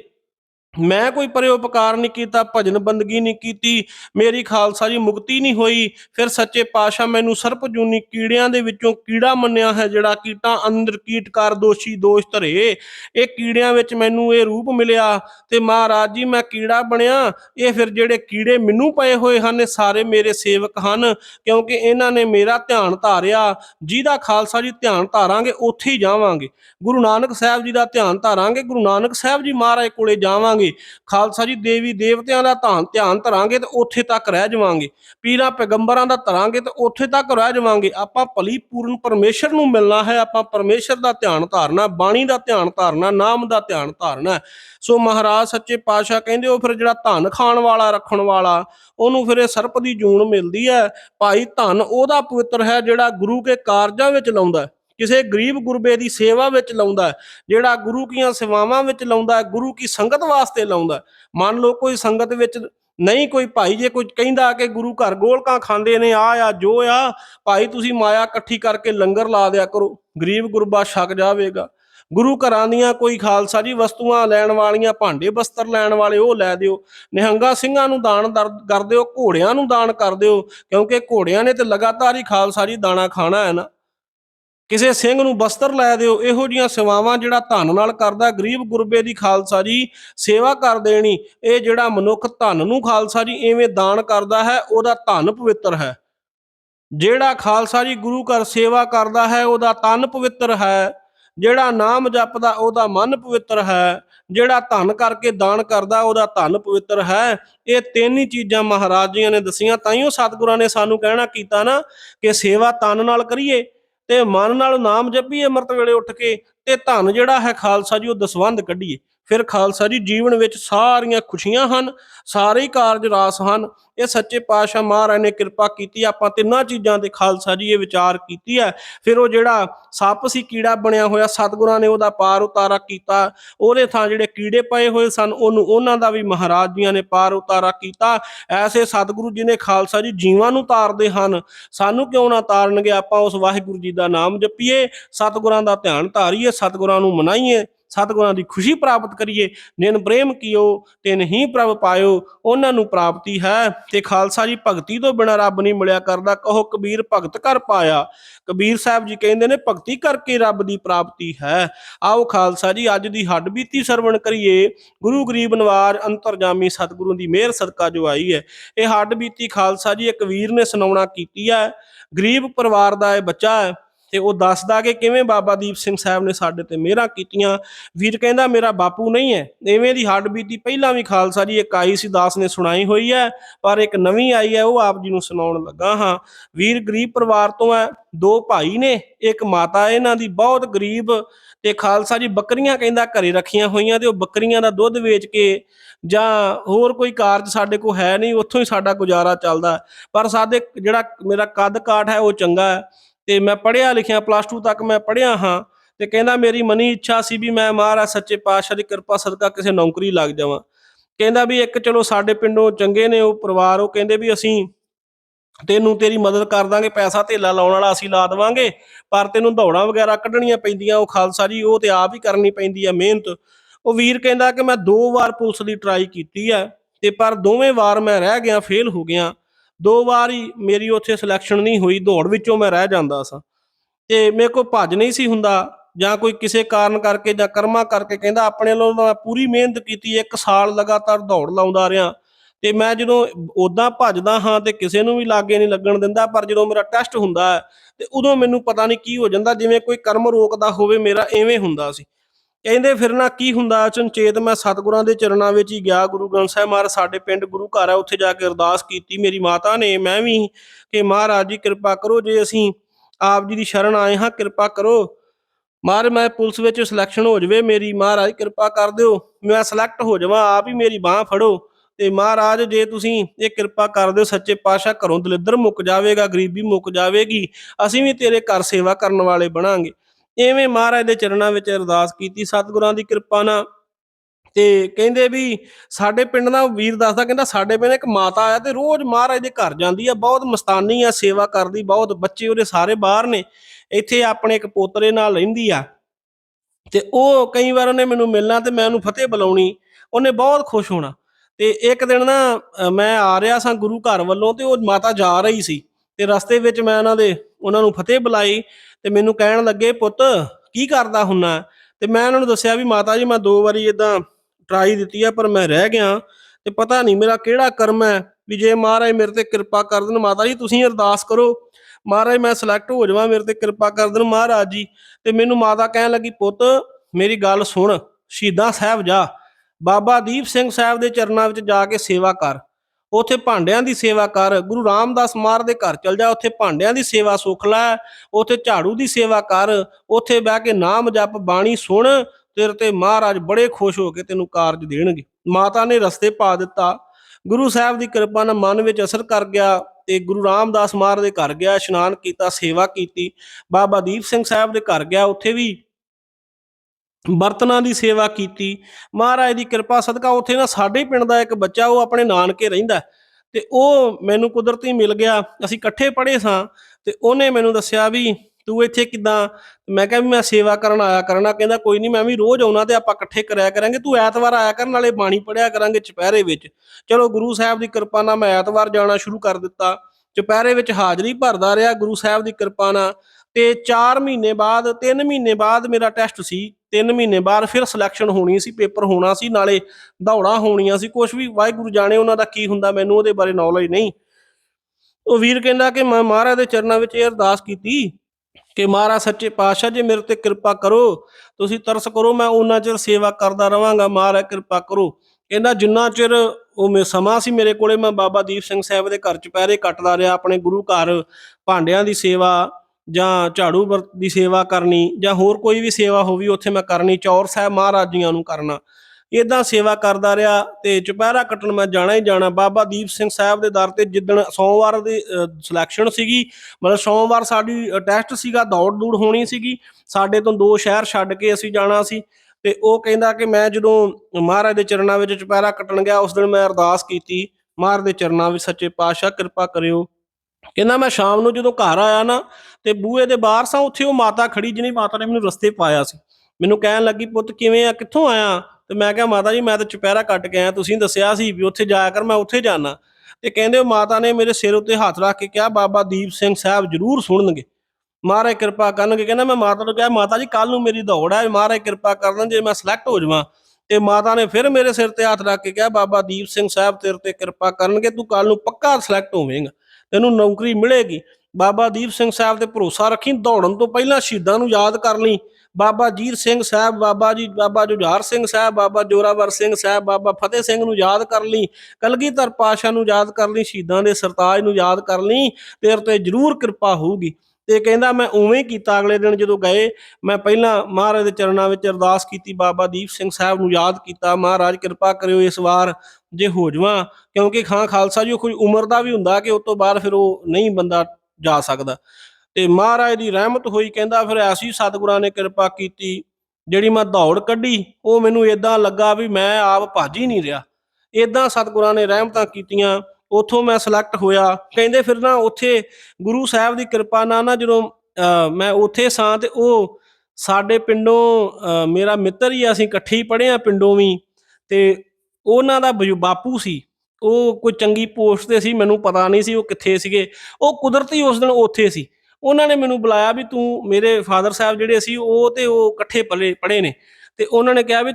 [SPEAKER 1] ਮੈਂ ਕੋਈ ਪਰਉਪਕਾਰ ਨਹੀਂ ਕੀਤਾ, ਭਜਨ ਬੰਦਗੀ ਨਹੀਂ ਕੀਤੀ, ਮੇਰੀ ਖਾਲਸਾ ਜੀ ਮੁਕਤੀ ਨਹੀਂ ਹੋਈ। ਫਿਰ ਸੱਚੇ ਪਾਤਸ਼ਾਹ ਮੈਨੂੰ ਸਰਪਜੂਨੀ ਕੀੜਿਆਂ ਦੇ ਵਿੱਚੋਂ ਕੀੜਾ ਮੰਨਿਆ ਹੈ, ਜਿਹੜਾ ਕੀਟਾਂ ਅੰਦਰ ਕੀਟਕਾਰ ਦੋਸ਼ੀ ਦੋਸ਼ ਧਰੇ। ਇਹ ਕੀੜਿਆਂ ਵਿੱਚ ਮੈਨੂੰ ਇਹ ਰੂਪ ਮਿਲਿਆ ਤੇ ਮਹਾਰਾਜ ਜੀ, ਮੈਂ ਕੀੜਾ ਬਣਿਆ। ਇਹ ਫਿਰ ਜਿਹੜੇ ਕੀੜੇ ਮੈਨੂੰ ਪਏ ਹੋਏ ਹਨ, ਇਹ ਸਾਰੇ ਮੇਰੇ ਸੇਵਕ ਹਨ, ਕਿਉਂਕਿ ਇਹਨਾਂ ਨੇ ਮੇਰਾ ਧਿਆਨ ਧਾਰਿਆ। ਜਿਹਦਾ ਖਾਲਸਾ ਜੀ ਧਿਆਨ ਧਾਰਾਂਗੇ, ਉੱਥੇ ਹੀ ਜਾਵਾਂਗੇ। ਗੁਰੂ ਨਾਨਕ ਸਾਹਿਬ ਜੀ ਦਾ ਧਿਆਨ ਧਾਰਾਂਗੇ, ਗੁਰੂ ਨਾਨਕ ਸਾਹਿਬ ਜੀ ਮਹਾਰਾਜ ਕੋਲੇ ਜਾਵਾਂਗੇ। ਖਾਲਸਾ ਜੀ, ਦੇਵੀ ਦੇਵਤਿਆਂ ਦਾ ਧਿਆਨ ਧਿਆਨ ਧਰਾਂਗੇ ਤੇ ਉੱਥੇ ਤੱਕ ਰਹਿ ਜਾਵਾਂਗੇ। ਪੀਰਾਂ, ਪੈਗੰਬਰਾਂ ਦਾ ਧਰਾਂਗੇ ਤੇ ਉੱਥੇ ਤੱਕ ਰਹਿ ਜਾਵਾਂਗੇ। ਆਪਾਂ ਭਲੀ ਪੂਰਨ ਪਰਮੇਸ਼ਰ ਨੂੰ ਮਿਲਣਾ ਹੈ, ਆਪਾਂ ਪਰਮੇਸ਼ਰ ਦਾ ਧਿਆਨ ਧਾਰਨਾ ਬਾਣੀ ਦਾ ਧਿਆਨ ਧਾਰਨਾ ਨਾਮ ਦਾ ਧਿਆਨ ਧਾਰਨਾ ਸੋ ਮਹਾਰਾਜ, ਸੱਚੇ ਪਾਤਸ਼ਾਹ ਕਹਿੰਦੇ ਉਹ ਫਿਰ ਜਿਹੜਾ ਧਨ ਖਾਣ ਵਾਲਾ, ਰੱਖਣ ਵਾਲਾ, ਉਹਨੂੰ ਫਿਰ ਇਹ ਸਰਪ ਦੀ ਜੂਨ ਮਿਲਦੀ ਹੈ। ਭਾਈ, ਧਨ ਉਹਦਾ ਪਵਿੱਤਰ ਹੈ ਜਿਹੜਾ ਗੁਰੂ ਕੇ ਕਾਰਜਾਂ ਵਿੱਚ ਲਾਉਂਦਾ ਕਿਸੇ ਗਰੀਬ ਗੁਰਬੇ ਦੀ ਸੇਵਾ ਵਿੱਚ ਲਾਉਂਦਾ ਜਿਹੜਾ ਗੁਰੂ ਕੀਆਂ ਸੇਵਾਵਾਂ ਵਿੱਚ ਲਾਉਂਦਾ ਗੁਰੂ ਕੀ ਸੰਗਤ ਵਾਸਤੇ ਲਾਉਂਦਾ ਮੰਨ ਲਓ ਕੋਈ ਸੰਗਤ ਵਿੱਚ ਨਹੀਂ ਕੋਈ ਭਾਈ, ਜੇ ਕੋਈ ਕਹਿੰਦਾ ਕਿ ਗੁਰੂ ਘਰ ਗੋਲਕਾਂ ਖਾਂਦੇ ਨੇ, ਆ ਆ, ਜੋ, ਆ, ਭਾਈ ਤੁਸੀਂ ਮਾਇਆ ਇਕੱਠੀ ਕਰਕੇ ਲੰਗਰ ਲਾ ਦਿਆ ਕਰੋ, ਗਰੀਬ ਗੁਰਬਾ ਛਕ ਜਾਵੇਗਾ। ਗੁਰੂ ਘਰਾਂ ਦੀਆਂ ਕੋਈ ਖਾਲਸਾ ਜੀ ਵਸਤੂਆਂ ਲੈਣ ਵਾਲੀਆਂ, ਭਾਂਡੇ ਬਸਤਰ ਲੈਣ ਵਾਲੇ ਉਹ ਲੈ ਦਿਓ। ਨਿਹੰਗਾ ਸਿੰਘਾਂ ਨੂੰ ਦਾਨ ਦਰ- ਕਰ ਦਿਓ, ਘੋੜਿਆਂ ਨੂੰ ਦਾਨ ਕਰ ਦਿਓ, ਕਿਉਂਕਿ ਘੋੜਿਆਂ ਨੇ ਤੇ ਲਗਾਤਾਰ ਹੀ ਖਾਲਸਾ ਜੀ ਦਾਣਾ ਖਾਣਾ ਹੈ ਨਾ। ਕਿਸੇ ਸਿੰਘ ਨੂੰ ਬਸਤਰ ਲੈ ਦਿਓ, ਇਹੋ ਜੀਆਂ ਸੇਵਾਵਾਂ ਜਿਹੜਾ ਧਨ ਨਾਲ ਕਰਦਾ, ਗਰੀਬ ਗੁਰਬੇ ਦੀ ਖਾਲਸਾ ਜੀ ਸੇਵਾ ਕਰ ਦੇਣੀ, ਇਹ ਜਿਹੜਾ ਮਨੁੱਖ ਧਨ ਨੂੰ ਖਾਲਸਾ ਜੀ ਐਵੇਂ ਦਾਨ ਕਰਦਾ ਹੈ, ਉਹਦਾ ਧਨ ਪਵਿੱਤਰ ਹੈ। ਜਿਹੜਾ ਖਾਲਸਾ ਜੀ ਗੁਰੂ ਘਰ ਸੇਵਾ ਕਰਦਾ ਹੈ, ਉਹਦਾ ਤਨ ਪਵਿੱਤਰ ਹੈ। ਜਿਹੜਾ ਨਾਮ ਜਪਦਾ, ਉਹਦਾ ਮਨ ਪਵਿੱਤਰ ਹੈ। ਜਿਹੜਾ ਧਨ ਕਰਕੇ ਦਾਨ ਕਰਦਾ, ਉਹਦਾ ਧਨ ਪਵਿੱਤਰ ਹੈ। ਇਹ ਤਿੰਨ ਹੀ ਚੀਜ਼ਾਂ ਮਹਾਰਾਜ ਜੀਆਂ ਨੇ ਦਸੀਆਂ ਉਹ ਸਤਿਗੁਰਾਂ ਨੇ ਸਾਨੂੰ ਕਹਿਣਾ ਕੀਤਾ ਨਾ ਕਿ ਸੇਵਾ ਤਨ ਨਾਲ ਕਰੀਏ। ਤੇ ਮਨ ਨਾਲ ਨਾਮ ਜਪੀਏ ਅੰਮ੍ਰਿਤ ਵੇਲੇ ਉੱਠ ਕੇ, ਤੇ ਧਨ ਜਿਹੜਾ ਹੈ ਖਾਲਸਾ ਜੀ, ਉਹ ਦਸਵੰਧ ਕੱਢੀਏ। ਫਿਰ ਖਾਲਸਾ ਜੀ ਜੀਵਨ ਵਿੱਚ ਸਾਰੀਆਂ ਖੁਸ਼ੀਆਂ ਹਨ, ਸਾਰੇ ਕਾਰਜ ਰਾਸ ਹਨ। ਇਹ ਸੱਚੇ ਪਾਤਸ਼ਾਹ ਮਹਾਰਾਜ ਨੇ ਕਿਰਪਾ ਕੀਤੀ, ਆਪਾਂ ਤਿੰਨਾਂ ਚੀਜ਼ਾਂ ਤੇ ਖਾਲਸਾ ਜੀ ਇਹ ਵਿਚਾਰ ਕੀਤੀ ਹੈ। ਫਿਰ ਉਹ ਜਿਹੜਾ ਸੱਪ ਸੀ ਕੀੜਾ ਬਣਿਆ ਹੋਇਆ, ਸਤਿਗੁਰਾਂ ਨੇ ਉਹਦਾ ਪਾਰ ਉਤਾਰਾ ਕੀਤਾ, ਉਹਦੇ ਥਾਂ ਜਿਹੜੇ ਕੀੜੇ ਪਏ ਹੋਏ ਸਨ, ਉਹਨੂੰ ਉਹਨਾਂ ਦਾ ਵੀ ਮਹਾਰਾਜ ਜੀਆਂ ਨੇ ਪਾਰ ਉਤਾਰਾ ਕੀਤਾ। ਐਸੇ ਸਤਿਗੁਰੂ ਜੀ ਨੇ ਖਾਲਸਾ ਜੀ ਜੀਵਾਂ ਨੂੰ ਤਾਰਦੇ ਹਨ। ਸਾਨੂੰ ਕਿਉਂ ਨਾ ਤਾਰਨਗੇ? ਆਪਾਂ ਉਸ ਵਾਹਿਗੁਰੂ ਜੀ ਦਾ ਨਾਮ ਜਪੀਏ, ਸਤਿਗੁਰਾਂ ਦਾ ਧਿਆਨ ਧਾਰੀਏ, ਸਤਿਗੁਰਾਂ ਨੂੰ ਮਨਾਈਏ। ਸਤਿਗੁਰਾਂ ਦੀ ਖੁਸ਼ੀ ਪ੍ਰਾਪਤ ਕਰੀਏ। ਨਿਨ ਪ੍ਰੇਮ ਕੀਓ ਤੇ ਨਹੀਂ ਪ੍ਰਭ ਪਾਇਓ, ਉਹਨਾਂ ਨੂੰ ਪ੍ਰਾਪਤੀ ਹੈ। ਤੇ ਖਾਲਸਾ ਜੀ, ਭਗਤੀ ਤੋਂ ਬਿਨਾ ਰੱਬ ਨਹੀਂ ਮਿਲਿਆ ਕਰਦਾ। ਕਹੋ ਕਬੀਰ, ਭਗਤ ਕਰ ਪਾਇਆ। ਕਬੀਰ ਸਾਹਿਬ ਜੀ ਕਹਿੰਦੇ ਨੇ, ਭਗਤੀ ਕਰਕੇ ਰੱਬ ਦੀ ਪ੍ਰਾਪਤੀ ਹੈ। ਆਓ ਖਾਲਸਾ ਜੀ, ਅੱਜ ਦੀ ਹੱਡ ਬੀਤੀ ਸਰਵਣ ਕਰੀਏ। ਗੁਰੂ ਗਰੀਬ ਨਵਾਜ ਅੰਤਰਜਾਮੀ ਸਤਿਗੁਰੂ ਦੀ ਮਿਹਰ ਸਦਕਾ ਜੋ ਆਈ ਹੈ। ਇਹ ਹੱਡ ਬੀਤੀ ਖਾਲਸਾ ਜੀ, ਇੱਕ ਵੀਰ ਨੇ ਸੁਣਾਉਣਾ ਕੀਤੀ ਹੈ। ਗਰੀਬ ਪਰਿਵਾਰ ਦਾ ਇਹ ਬੱਚਾ ਹੈ। ਤੇ ਉਹ ਦੱਸਦਾ ਕਿ ਕਿਵੇਂ ਬਾਬਾ ਦੀਪ ਸਿੰਘ ਸਾਹਿਬ ਨੇ ਸਾਡੇ ਤੇ ਮਿਹਰਾਂ ਕੀਤੀਆਂ। ਵੀਰ ਕਹਿੰਦਾ, ਮੇਰਾ ਬਾਪੂ ਨਹੀਂ ਹੈ। ਐਵੇਂ ਦੀ ਹੱਡ ਬੀਤੀ ਪਹਿਲਾਂ ਵੀ ਖਾਲਸਾ ਜੀ, ਇੱਕ ਆਈ ਸੀ ਦਾਸ ਨੇ ਸੁਣਾਈ ਹੋਈ ਹੈ, ਪਰ ਇੱਕ ਨਵੀਂ ਆਈ ਹੈ, ਉਹ ਆਪ ਜੀ ਨੂੰ ਸੁਣਾਉਣ ਲੱਗਾ ਹਾਂ। ਵੀਰ, ਗਰੀਬ ਪਰਿਵਾਰ ਤੋਂ ਹੈ, ਦੋ ਭਾਈ ਨੇ, ਇੱਕ ਮਾਤਾ ਇਹਨਾਂ ਦੀ ਬਹੁਤ ਗਰੀਬ ਤੇ ਖਾਲਸਾ ਜੀ ਬੱਕਰੀਆਂ ਕਹਿੰਦਾ ਘਰੇ ਰੱਖੀਆਂ ਹੋਈਆਂ ਤੇ ਉਹ ਬੱਕਰੀਆਂ ਦਾ ਦੁੱਧ ਵੇਚ ਕੇ ਜਾਂ ਹੋਰ ਕੋਈ ਕਾਰਜ ਸਾਡੇ ਕੋਲ ਹੈ ਨਹੀਂ, ਉੱਥੋਂ ਹੀ ਸਾਡਾ ਗੁਜ਼ਾਰਾ ਚੱਲਦਾ। ਪਰ ਸਾਡੇ ਜਿਹੜਾ ਮੇਰਾ ਕੱਦ ਕਾਠ ਹੈ, ਉਹ ਚੰਗਾ ਹੈ। ਤੇ ਮੈਂ ਪੜ੍ਹਿਆ ਲਿਖਿਆ ਪਲੱਸ 2 ਤੱਕ ਮੈਂ ਪੜ੍ਹਿਆ ਹਾਂ ਤੇ ਕਹਿੰਦਾ ਮੇਰੀ ਮਨੀ ਇੱਛਾ ਸੀ ਵੀ ਮੈਂ ਮਹਾਰਾਜ ਸੱਚੇ ਪਾਤਸ਼ਾਹ ਦੀ ਕਿਰਪਾ ਸਦਕਾ ਕਿਸੇ ਨੌਕਰੀ ਲੱਗ ਜਾਵਾਂ। ਕਹਿੰਦਾ ਵੀ ਇੱਕ ਚਲੋ ਸਾਡੇ ਪਿੰਡੋਂ ਚੰਗੇ ਨੇ ਉਹ ਪਰਿਵਾਰ, ਉਹ ਕਹਿੰਦੇ ਵੀ ਅਸੀਂ ਤੈਨੂੰ ਤੇਰੀ ਮਦਦ ਕਰ ਦਾਂਗੇ, ਪੈਸਾ ਧੇਲਾ ਲਾਉਣ ਵਾਲਾ ਅਸੀਂ ਲਾ ਦੇਵਾਂਗੇ, ਪਰ ਤੈਨੂੰ ਦੌੜਾਂ ਵਗੈਰਾ ਕੱਢਣੀਆਂ ਪੈਂਦੀਆਂ, ਉਹ ਖਾਲਸਾ ਜੀ, ਉਹ ਤੇ ਆਪ ਹੀ ਕਰਨੀ ਪੈਂਦੀ ਆ ਮਿਹਨਤ। ਉਹ ਵੀਰ ਕਹਿੰਦਾ ਕਿ ਮੈਂ ਦੋ ਵਾਰ ਪੁਲਿਸ ਦੀ ਟਰਾਈ ਕੀਤੀ ਹੈ ਤੇ ਪਰ ਦੋਵੇਂ ਵਾਰ ਮੈਂ ਰਹਿ ਗਿਆ ਫੇਲ ਹੋ ਗਿਆ। ਦੋ ਵਾਰੀ ਮੇਰੀ ਉੱਥੇ ਸਿਲੈਕਸ਼ਨ ਨਹੀਂ ਹੋਈ, ਦੌੜ ਵਿੱਚੋਂ ਮੈਂ ਰਹਿ ਜਾਂਦਾ ਸਾਂ। ਤੇ ਮੇਰੇ ਕੋਲ ਭੱਜ ਨਹੀਂ ਸੀ ਹੁੰਦਾ ਜਾਂ ਕੋਈ ਕਿਸੇ ਕਾਰਨ ਕਰਕੇ ਜਾਂ ਕਰਮਾ ਕਰਕੇ ਕਹਿੰਦਾ, ਆਪਣੇ ਵੱਲੋਂ ਮੈਂ ਪੂਰੀ ਮਿਹਨਤ ਕੀਤੀ, ਇੱਕ ਸਾਲ ਲਗਾਤਾਰ ਦੌੜ ਲਾਉਂਦਾ ਰਿਹਾ। ਤੇ ਮੈਂ ਜਦੋਂ ਉਦਾਂ ਭੱਜਦਾ ਹਾਂ ਤੇ ਕਿਸੇ ਨੂੰ ਵੀ ਲਾਗੇ ਨਹੀਂ ਲੱਗਣ ਦਿੰਦਾ, ਪਰ ਜਦੋਂ ਮੇਰਾ ਟੈਸਟ ਹੁੰਦਾ ਹੈ ਤੇ ਉਦੋਂ ਮੈਨੂੰ ਪਤਾ ਨਹੀਂ ਕੀ ਹੋ ਜਾਂਦਾ, ਜਿਵੇਂ ਕੋਈ ਕਰਮ ਰੋਕਦਾ ਹੋਵੇ, ਮੇਰਾ ਐਵੇਂ ਹੁੰਦਾ ਸੀ। ਕਹਿੰਦੇ ਫਿਰ ਨਾ ਕੀ ਹੁੰਦਾ ਚੰਚੇਤ ਮੈਂ ਸਤਿਗੁਰਾਂ ਦੇ ਚਰਨਾਂ ਵਿੱਚ ਹੀ ਗਿਆ। ਗੁਰੂ ਗ੍ਰੰਥ ਸਾਹਿਬ ਮਹਾਰਾਜ ਸਾਡੇ ਪਿੰਡ ਗੁਰੂ ਘਰ ਹੈ ਉੱਥੇ ਜਾ ਕੇ ਅਰਦਾਸ ਕੀਤੀ। ਮੇਰੀ ਮਾਤਾ ਨੇ, ਮੈਂ ਵੀ ਕਿ ਮਹਾਰਾਜ ਜੀ ਕਿਰਪਾ ਕਰੋ ਜੇ ਅਸੀਂ ਆਪ ਜੀ ਦੀ ਸ਼ਰਨ ਆਏ ਹਾਂ, ਕਿਰਪਾ ਕਰੋ। ਮਹਾਰਾਜ ਮੈਂ ਪੁਲਿਸ ਵਿੱਚ ਸਿਲੈਕਸ਼ਨ ਹੋ ਜਵੇ, ਮੇਰੀ ਮਹਾਰਾਜ ਕਿਰਪਾ ਕਰ ਦਿਓ। ਮੈਂ ਸਿਲੈਕਟ ਹੋ ਜਾਵਾਂ, ਆਪ ਹੀ ਮੇਰੀ ਬਾਹ ਫੜੋ। ਤੇ ਮਹਾਰਾਜ, ਜੇ ਤੁਸੀਂ ਇਹ ਕਿਰਪਾ ਕਰ ਦਿਓ, ਸੱਚੇ ਪਾਤਸ਼ਾਹ ਘਰੋਂ ਦਲਿੱਦਰ ਮੁੱਕ ਜਾਵੇਗਾ, ਗਰੀਬੀ ਮੁੱਕ ਜਾਵੇਗੀ, ਅਸੀਂ ਵੀ ਤੇਰੇ ਘਰ ਸੇਵਾ ਕਰਨ ਵਾਲੇ ਬਣਾਂਗੇ। ਐਵੇਂ ਮਹਾਰਾਜ ਦੇ ਚਰਨਾਂ ਵਿੱਚ ਅਰਦਾਸ ਕੀਤੀ, ਸਤਿਗੁਰਾਂ ਦੀ ਕਿਰਪਾ ਨਾਲ। ਤੇ ਕਹਿੰਦੇ ਵੀ ਸਾਡੇ ਪਿੰਡ ਦਾ ਵੀਰ ਦੱਸਦਾ, ਕਹਿੰਦਾ ਸਾਡੇ ਪਿੰਡ ਇੱਕ ਮਾਤਾ ਆ ਤੇ ਰੋਜ਼ ਮਹਾਰਾਜ ਦੇ ਘਰ ਜਾਂਦੀ ਆ, ਬਹੁਤ ਮਸਤਾਨੀ ਆ, ਸੇਵਾ ਕਰਦੀ, ਬਹੁਤ ਬੱਚੇ ਉਹਦੇ ਸਾਰੇ ਬਾਹਰ ਨੇ, ਇੱਥੇ ਆਪਣੇ ਇੱਕ ਪੋਤਰੇ ਨਾਲ ਰਹਿੰਦੀ ਆ। ਤੇ ਉਹ ਕਈ ਵਾਰ ਉਹਨੇ ਮੈਨੂੰ ਮਿਲਣਾ ਤੇ ਮੈਂ ਉਹਨੂੰ ਫਤਿਹ ਬੁਲਾਉਣੀ, ਉਹਨੇ ਬਹੁਤ ਖੁਸ਼ ਹੋਣਾ। ਤੇ ਇੱਕ ਦਿਨ ਨਾ ਮੈਂ ਆ ਰਿਹਾ ਸਾਂ ਗੁਰੂ ਘਰ ਵੱਲੋਂ ਤੇ ਉਹ ਮਾਤਾ ਜਾ ਰਹੀ ਸੀ ਤੇ ਰਸਤੇ ਵਿੱਚ ਮੈਂ ਉਹਨਾਂ ਦੇ ਉਹਨਾਂ ਨੂੰ ਫਤਿਹ ਬੁਲਾਈ ਤੇ ਮੈਨੂੰ ਕਹਿਣ ਲੱਗੇ, ਪੁੱਤ, ਕੀ ਕਰਦਾ ਹੁੰਨਾ? ਤੇ ਮੈਂ ਉਹਨਾਂ ਨੂੰ ਦੱਸਿਆ ਵੀ, ਮਾਤਾ ਜੀ, ਮੈਂ ਦੋ ਵਾਰੀ ਇਦਾਂ ਟਰਾਈ ਦਿੱਤੀ ਆ, ਪਰ ਮੈਂ ਰਹਿ ਗਿਆ ਤੇ ਪਤਾ ਨਹੀਂ ਮੇਰਾ ਕਿਹੜਾ ਕਰਮ ਹੈ ਵੀ ਜੇ ਮਹਾਰਾਜ ਮੇਰੇ ਤੇ ਕਿਰਪਾ ਕਰ ਦੇਣ। ਮਾਤਾ ਜੀ, ਤੁਸੀਂ ਅਰਦਾਸ ਕਰੋ। ਮਹਾਰਾਜ, ਮੈਂ ਸਿਲੈਕਟ ਹੋ ਜਾਵਾਂ, ਮੇਰੇ ਤੇ ਕਿਰਪਾ ਕਰ ਦੇਣ ਮਹਾਰਾਜ ਜੀ। ਤੇ ਮੈਨੂੰ ਮਾਤਾ ਕਹਿਣ ਲੱਗੀ, ਪੁੱਤ, ਮੇਰੀ ਗੱਲ ਸੁਣ, ਸ਼ਹੀਦਾਂ ਸਾਹਿਬ ਜਾ। ਬਾਬਾ ਦੀਪ ਸਿੰਘ ਸਾਹਿਬ ਦੇ ਚਰਨਾਂ ਵਿੱਚ ਜਾ ਕੇ ਸੇਵਾ ਕਰ। ਉਥੇ ਭਾਂਡਿਆਂ ਦੀ ਸੇਵਾ ਕਰ, ਗੁਰੂ ਰਾਮਦਾਸ ਮਾਰ ਦੇ ਘਰ ਚਲ ਜਾ, ਉਥੇ ਭਾਂਡਿਆਂ ਦੀ ਸੇਵਾ ਸੁਖ ਲੈ, ਉਥੇ ਝਾੜੂ ਦੀ ਸੇਵਾ ਕਰ, ਉਥੇ ਬਹਿ ਕੇ ਨਾਮ ਜਪ, ਬਾਣੀ ਸੁਣ, ਤੇਰੇ ਤੇ ਮਹਾਰਾਜ ਬੜੇ ਖੁਸ਼ ਹੋ ਕੇ ਤੈਨੂੰ ਕਾਰਜ ਦੇਣਗੇ। ਮਾਤਾ ਨੇ ਰਸਤੇ ਪਾ ਦਿੱਤਾ। ਗੁਰੂ ਸਾਹਿਬ ਦੀ ਕਿਰਪਾ ਨਾਲ ਮਨ ਵਿੱਚ ਅਸਰ ਕਰ ਗਿਆ ਤੇ ਗੁਰੂ ਰਾਮਦਾਸ ਮਾਰ ਦੇ ਘਰ ਗਿਆ, ਇਸ਼ਨਾਨ ਕੀਤਾ, ਸੇਵਾ ਕੀਤੀ। ਬਾਬਾ ਦੀਪ ਸਿੰਘ ਸਾਹਿਬ ਦੇ ਘਰ ਗਿਆ, ਉੱਥੇ ਵੀ ਬਰਤਨਾਂ ਦੀ ਸੇਵਾ ਕੀਤੀ। ਮਹਾਰਾਜ ਦੀ ਕਿਰਪਾ ਸਦਕਾ ਉੱਥੇ ਨਾ ਸਾਡੇ ਪਿੰਡ ਦਾ ਇੱਕ ਬੱਚਾ, ਉਹ ਆਪਣੇ ਨਾਨਕੇ ਰਹਿੰਦਾ ਤੇ ਉਹ ਮੈਨੂੰ ਕੁਦਰਤੀ ਮਿਲ ਗਿਆ। ਅਸੀਂ ਇਕੱਠੇ ਪੜ੍ਹੇ ਸਾਂ ਤੇ ਉਹਨੇ ਮੈਨੂੰ ਦੱਸਿਆ ਵੀ ਤੂੰ ਇੱਥੇ ਕਿਦਾਂ? ਮੈਂ ਕਿਹਾ ਵੀ ਮੈਂ ਸੇਵਾ ਕਰਨ ਆਇਆ ਕਰਨਾ। ਕਹਿੰਦਾ ਕੋਈ ਨਹੀਂ, ਮੈਂ ਵੀ ਰੋਜ਼ ਆਉਣਾ ਤੇ ਆਪਾਂ ਇਕੱਠੇ ਕਰਿਆ ਕਰਾਂਗੇ। ਤੂੰ ਐਤਵਾਰ ਆਇਆ ਕਰਨ, ਨਾਲੇ ਬਾਣੀ ਪੜਿਆ ਕਰਾਂਗੇ ਚੁਪਹਿਰੇ ਵਿੱਚ। ਚਲੋ ਗੁਰੂ ਸਾਹਿਬ ਦੀ ਕਿਰਪਾ ਨਾਲ ਮੈਂ ਐਤਵਾਰ ਜਾਣਾ ਸ਼ੁਰੂ ਕਰ ਦਿੱਤਾ। ਚੁਪਹਿਰੇ ਵਿੱਚ ਹਾਜ਼ਰੀ ਭਰਦਾ ਰਿਹਾ ਗੁਰੂ ਸਾਹਿਬ ਦੀ ਕਿਰਪਾ ਨਾਲ। ਤੇ 4 ਮਹੀਨੇ ਬਾਅਦ 3 ਮਹੀਨੇ ਬਾਅਦ ਮੇਰਾ ਟੈਸਟ ਸੀ 3 ਮਹੀਨੇ ਬਾਅਦ ਫਿਰ ਸਿਲੈਕਸ਼ਨ ਹੋਣੀ ਸੀ ਪੇਪਰ ਹੋਣਾ ਸੀ, ਨਾਲੇ ਦੌੜਾਂ ਹੋਣੀਆਂ ਸੀ ਕੁਝ ਵੀ, ਵਾਹਿਗੁਰੂ ਜਾਣੇ ਉਹਨਾਂ ਦਾ ਕੀ ਹੁੰਦਾ ਮੈਨੂੰ ਉਹਦੇ ਬਾਰੇ ਨੌਲੇਜ ਨਹੀਂ। ਉਹ ਵੀਰ ਕਹਿੰਦਾ ਕਿ ਮੈਂ ਮਹਾਰਾਜ ਦੇ ਚਰਨਾਂ ਵਿੱਚ ਇਹ ਅਰਦਾਸ ਕੀਤੀ ਕਿ ਮਹਾਰਾਜ ਸੱਚੇ ਪਾਤਸ਼ਾਹ ਜੇ, ਮੇਰੇ ਤੇ ਕਿਰਪਾ ਕਰੋ, ਤੁਸੀਂ ਤਰਸ ਕਰੋ, ਮੈਂ ਉਹਨਾਂ ਚਿਰ ਸੇਵਾ ਕਰਦਾ ਰਵਾਂਗਾ, ਮਹਾਰਾਜ ਕਿਰਪਾ ਕਰੋ। ਕਹਿੰਦਾ ਜਿੰਨਾ ਚਿਰ ਉਹ ਮੇ ਸਮਾਂ ਸੀ ਮੇਰੇ ਕੋਲੇ, ਮੈਂ ਬਾਬਾ ਦੀਪ ਸਿੰਘ ਸਾਹਿਬ ਦੇ ਘਰ ਚ ਪੈਰੇ ਕੱਟਦਾ ਰਿਹਾ, ਆਪਣੇ ਗੁਰੂ ਘਰ ਭਾਂਡਿਆਂ ਦੀ ਸੇਵਾ ਜਾਂ ਝਾੜੂ ਵਰਤ ਦੀ ਸੇਵਾ ਕਰਨੀ ਜਾਂ ਹੋਰ ਕੋਈ ਵੀ ਸੇਵਾ ਹੋਵੇ, ਉੱਥੇ ਮੈਂ ਕਰਨੀ, ਚੌਰ ਸਾਹਿਬ ਮਹਾਰਾਜ ਜੀਆਂ ਨੂੰ ਕਰਨਾ। ਇਦਾਂ ਸੇਵਾ ਕਰਦਾ ਰਿਹਾ ਤੇ ਚੁਪਹਿਰਾ ਕੱਟਣ ਮੈਂ ਜਾਣਾ ਹੀ ਜਾਣਾ। ਬਾਬਾ ਦੀਪ ਸਿੰਘ ਸਾਹਿਬ ਦੇ ਦਰ ਤੇ ਜਿੱਦਣ ਸੋਮਵਾਰ ਦੀ ਸਿਲੈਕਸ਼ਨ ਸੀਗੀ, ਮਤਲਬ ਸੋਮਵਾਰ ਸਾਡੀ ਟੈਸਟ ਸੀਗਾ, ਦੌੜ ਦੂੜ ਹੋਣੀ ਸੀਗੀ। ਸਾਡੇ ਤੋਂ ਦੋ ਸ਼ਹਿਰ ਛੱਡ ਕੇ ਅਸੀਂ ਜਾਣਾ ਸੀ ਤੇ ਉਹ ਕਹਿੰਦਾ ਕਿ ਮੈਂ ਜਦੋਂ ਮਹਾਰਾਜ ਦੇ ਚਰਨਾਂ ਵਿੱਚ ਚੁਪਹਿਰਾ ਕੱਟਣ ਗਿਆ, ਉਸ ਦਿਨ ਮੈਂ ਅਰਦਾਸ ਕੀਤੀ, ਮਹਾਰਾਜ ਦੇ ਚਰਨਾਂ ਵਿੱਚ ਸੱਚੇ ਪਾਤਸ਼ਾਹ ਕਿਰਪਾ ਕਰਿਓ। ਕਹਿੰਦਾ ਮੈਂ ਸ਼ਾਮ ਨੂੰ ਜਦੋਂ ਘਰ ਆਇਆ ਨਾ ਤੇ ਬੂਹੇ ਦੇ ਬਾਹਰ ਸਾਂ, ਉੱਥੇ ਉਹ ਮਾਤਾ ਖੜੀ ਜਿਹਨੇ ਮਾਤਾ ਨੇ ਮੈਨੂੰ ਰਸਤੇ ਪਾਇਆ ਸੀ। ਮੈਨੂੰ ਕਹਿਣ ਲੱਗੀ, ਪੁੱਤ, ਕਿਵੇਂ ਆ? ਕਿੱਥੋਂ ਆਇਆ? ਤੇ ਮੈਂ ਕਿਹਾ, ਮਾਤਾ ਜੀ, ਮੈਂ ਤਾਂ ਚੁਪਹਿਰਾ ਕੱਟ ਕੇ ਆਇਆ। ਤੁਸੀਂ ਦੱਸਿਆ ਸੀ ਵੀ ਉੱਥੇ ਜਾਇਆ ਕਰ, ਮੈਂ ਉੱਥੇ ਜਾਣਾ ਤੇ ਕਹਿੰਦੇ ਮਾਤਾ ਨੇ ਮੇਰੇ ਸਿਰ ਉੱਤੇ ਹੱਥ ਰੱਖ ਕੇ ਕਿਹਾ, ਬਾਬਾ ਦੀਪ ਸਿੰਘ ਸਾਹਿਬ ਜ਼ਰੂਰ ਸੁਣਨਗੇ। ਮਹਾਰਾਜ ਕਿਰਪਾ ਕਰਨਗੇ। ਕਹਿੰਦਾ, ਮੈਂ ਮਾਤਾ ਨੂੰ ਕਿਹਾ, ਮਾਤਾ ਜੀ ਕੱਲ ਨੂੰ ਮੇਰੀ ਦੌੜ ਹੈ। ਮਹਾਰਾਜ ਕਿਰਪਾ ਕਰਨ ਜੇ ਮੈਂ ਸਿਲੈਕਟ ਹੋ ਜਾਵਾਂ। ਤੇ ਮਾਤਾ ਨੇ ਫਿਰ ਮੇਰੇ ਸਿਰ ਤੇ ਹੱਥ ਰੱਖ ਕੇ ਕਿਹਾ, ਬਾਬਾ ਦੀਪ ਸਿੰਘ ਸਾਹਿਬ ਤੇਰੇ ਤੇ ਕਿਰਪਾ ਕਰਨਗੇ। ਤੂੰ ਕੱਲ ਨੂੰ ਪੱਕਾ ਸਿਲੈਕਟ ਹੋਵੇਂਗਾ। ਤੈਨੂੰ ਨੌਕਰੀ ਮਿਲੇਗੀ। ਬਾਬਾ ਦੀਪ ਸਿੰਘ ਸਾਹਿਬ ਤੇ ਭਰੋਸਾ ਰੱਖੀ, ਦੌੜਨ ਤੋਂ ਪਹਿਲਾਂ ਸ਼ਹੀਦਾਂ ਨੂੰ ਯਾਦ ਕਰ ਲਈ। ਬਾਬਾ ਜੀਰ ਸਿੰਘ ਸਾਹਿਬ, ਬਾਬਾ ਜੀ, ਬਾਬਾ ਜੁਝਾਰ ਸਿੰਘ ਸਾਹਿਬ, ਬਾਬਾ ਜੋਰਾਵਰ ਸਿੰਘ ਸਾਹਿਬ, ਬਾਬਾ ਫਤਿਹ ਸਿੰਘ ਨੂੰ ਯਾਦ ਕਰ ਲਈ। ਕਲਗੀਧਰ ਪਾਸ਼ਾ ਨੂੰ ਯਾਦ ਕਰ ਲਈ, ਸ਼ਹੀਦਾਂ ਦੇ ਸਰਤਾਜ ਨੂੰ ਯਾਦ ਕਰ ਲਈ, ਤੇਰੇ ਤੇ ਜ਼ਰੂਰ ਕਿਰਪਾ ਹੋਊਗੀ। ਤੇ ਕਹਿੰਦਾ, ਮੈਂ ਉਵੇਂ ਕੀਤਾ, ਅਗਲੇ ਦਿਨ ਜਦੋਂ ਗਏ, ਮੈਂ ਪਹਿਲਾਂ ਮਹਾਰਾਜ ਦੇ ਚਰਨਾਂ ਵਿੱਚ ਅਰਦਾਸ ਕੀਤੀ, ਬਾਬਾ ਦੀਪ ਸਿੰਘ ਸਾਹਿਬ ਨੂੰ ਯਾਦ ਕੀਤਾ, ਮਹਾਰਾਜ ਕਿਰਪਾ ਕਰਿਓ ਇਸ ਵਾਰ ਜੇ ਹੋ ਜਾਵਾਂ, ਕਿਉਂਕਿ ਖਾਂ ਖਾਲਸਾ ਜੀ, ਉਹ ਕੋਈ ਉਮਰ ਦਾ ਵੀ ਹੁੰਦਾ ਕਿ ਉਸ ਤੋਂ ਬਾਅਦ ਫਿਰ ਉਹ ਨਹੀਂ ਬੰਦਾ ਜਾ ਸਕਦਾ। ਤੇ ਮਹਾਰਾਜ ਦੀ ਰਹਿਮਤ ਹੋਈ ਕਹਿੰਦਾ ਫਿਰ ਐਸੀ ਸਤਿਗੁਰਾਂ ਨੇ ਕਿਰਪਾ ਕੀਤੀ ਜਿਹੜੀ ਮੈਂ ਦੌੜ ਕੱਢੀ ਉਹ ਮੈਨੂੰ ਇਦਾਂ ਲੱਗਾ ਵੀ ਮੈਂ ਆਪ ਭੱਜ ਹੀ ਨਹੀਂ ਰਿਹਾ। ਇਦਾਂ ਸਤਿਗੁਰਾਂ ਨੇ ਰਹਿਮਤਾਂ ਕੀਤੀਆਂ ਉਥੋਂ ਮੈਂ ਸਿਲੈਕਟ ਹੋਇਆ। ਕਹਿੰਦੇ ਫਿਰ ਨਾ ਉੱਥੇ ਗੁਰੂ ਸਾਹਿਬ ਦੀ ਕਿਰਪਾ ਨਾਲ ਨਾ ਜਦੋਂ ਅਹ, ਮੈਂ ਉੱਥੇ ਸਾਂ ਤੇ ਉਹ ਸਾਡੇ ਪਿੰਡੋਂ ਅਹ, ਮੇਰਾ ਮਿੱਤਰ ਹੀ ਆ, ਅਸੀਂ ਇਕੱਠੇ ਹੀ ਪੜ੍ਹੇ ਆ ਪਿੰਡੋਂ ਵੀ ਤੇ ਉਹਨਾਂ ਦਾ ਬਜ਼ੁ- ਬਾਪੂ ਸੀ। ਉਹ ਕੋਈ ਚੰਗੀ ਪੋਸਟ ਤੇ ਸੀ ਮੈਨੂੰ ਪਤਾ ਨਹੀਂ ਸੀ ਉਹ ਕਿੱਥੇ ਸੀਗੇ। ਉਹ ਕੁਦਰਤੀ ਉਸ ਦਿਨ ਉੱਥੇ ਸੀ। ਉਹਨਾਂ ਨੇ ਮੈਨੂੰ ਬੁਲਾਇਆ ਵੀ ਤੂੰ ਮੇਰੇ ਫਾਦਰ ਸਾਹਿਬ ਜਿਹੜੇ ਸੀ ਉਹ ਤੇ ਉਹ ਇਕੱਠੇ ਪਲੇ ਪੜੇ ਨੇ। ਤੇ ਉਹਨਾਂ ਨੇ ਕਿਹਾ ਵੀ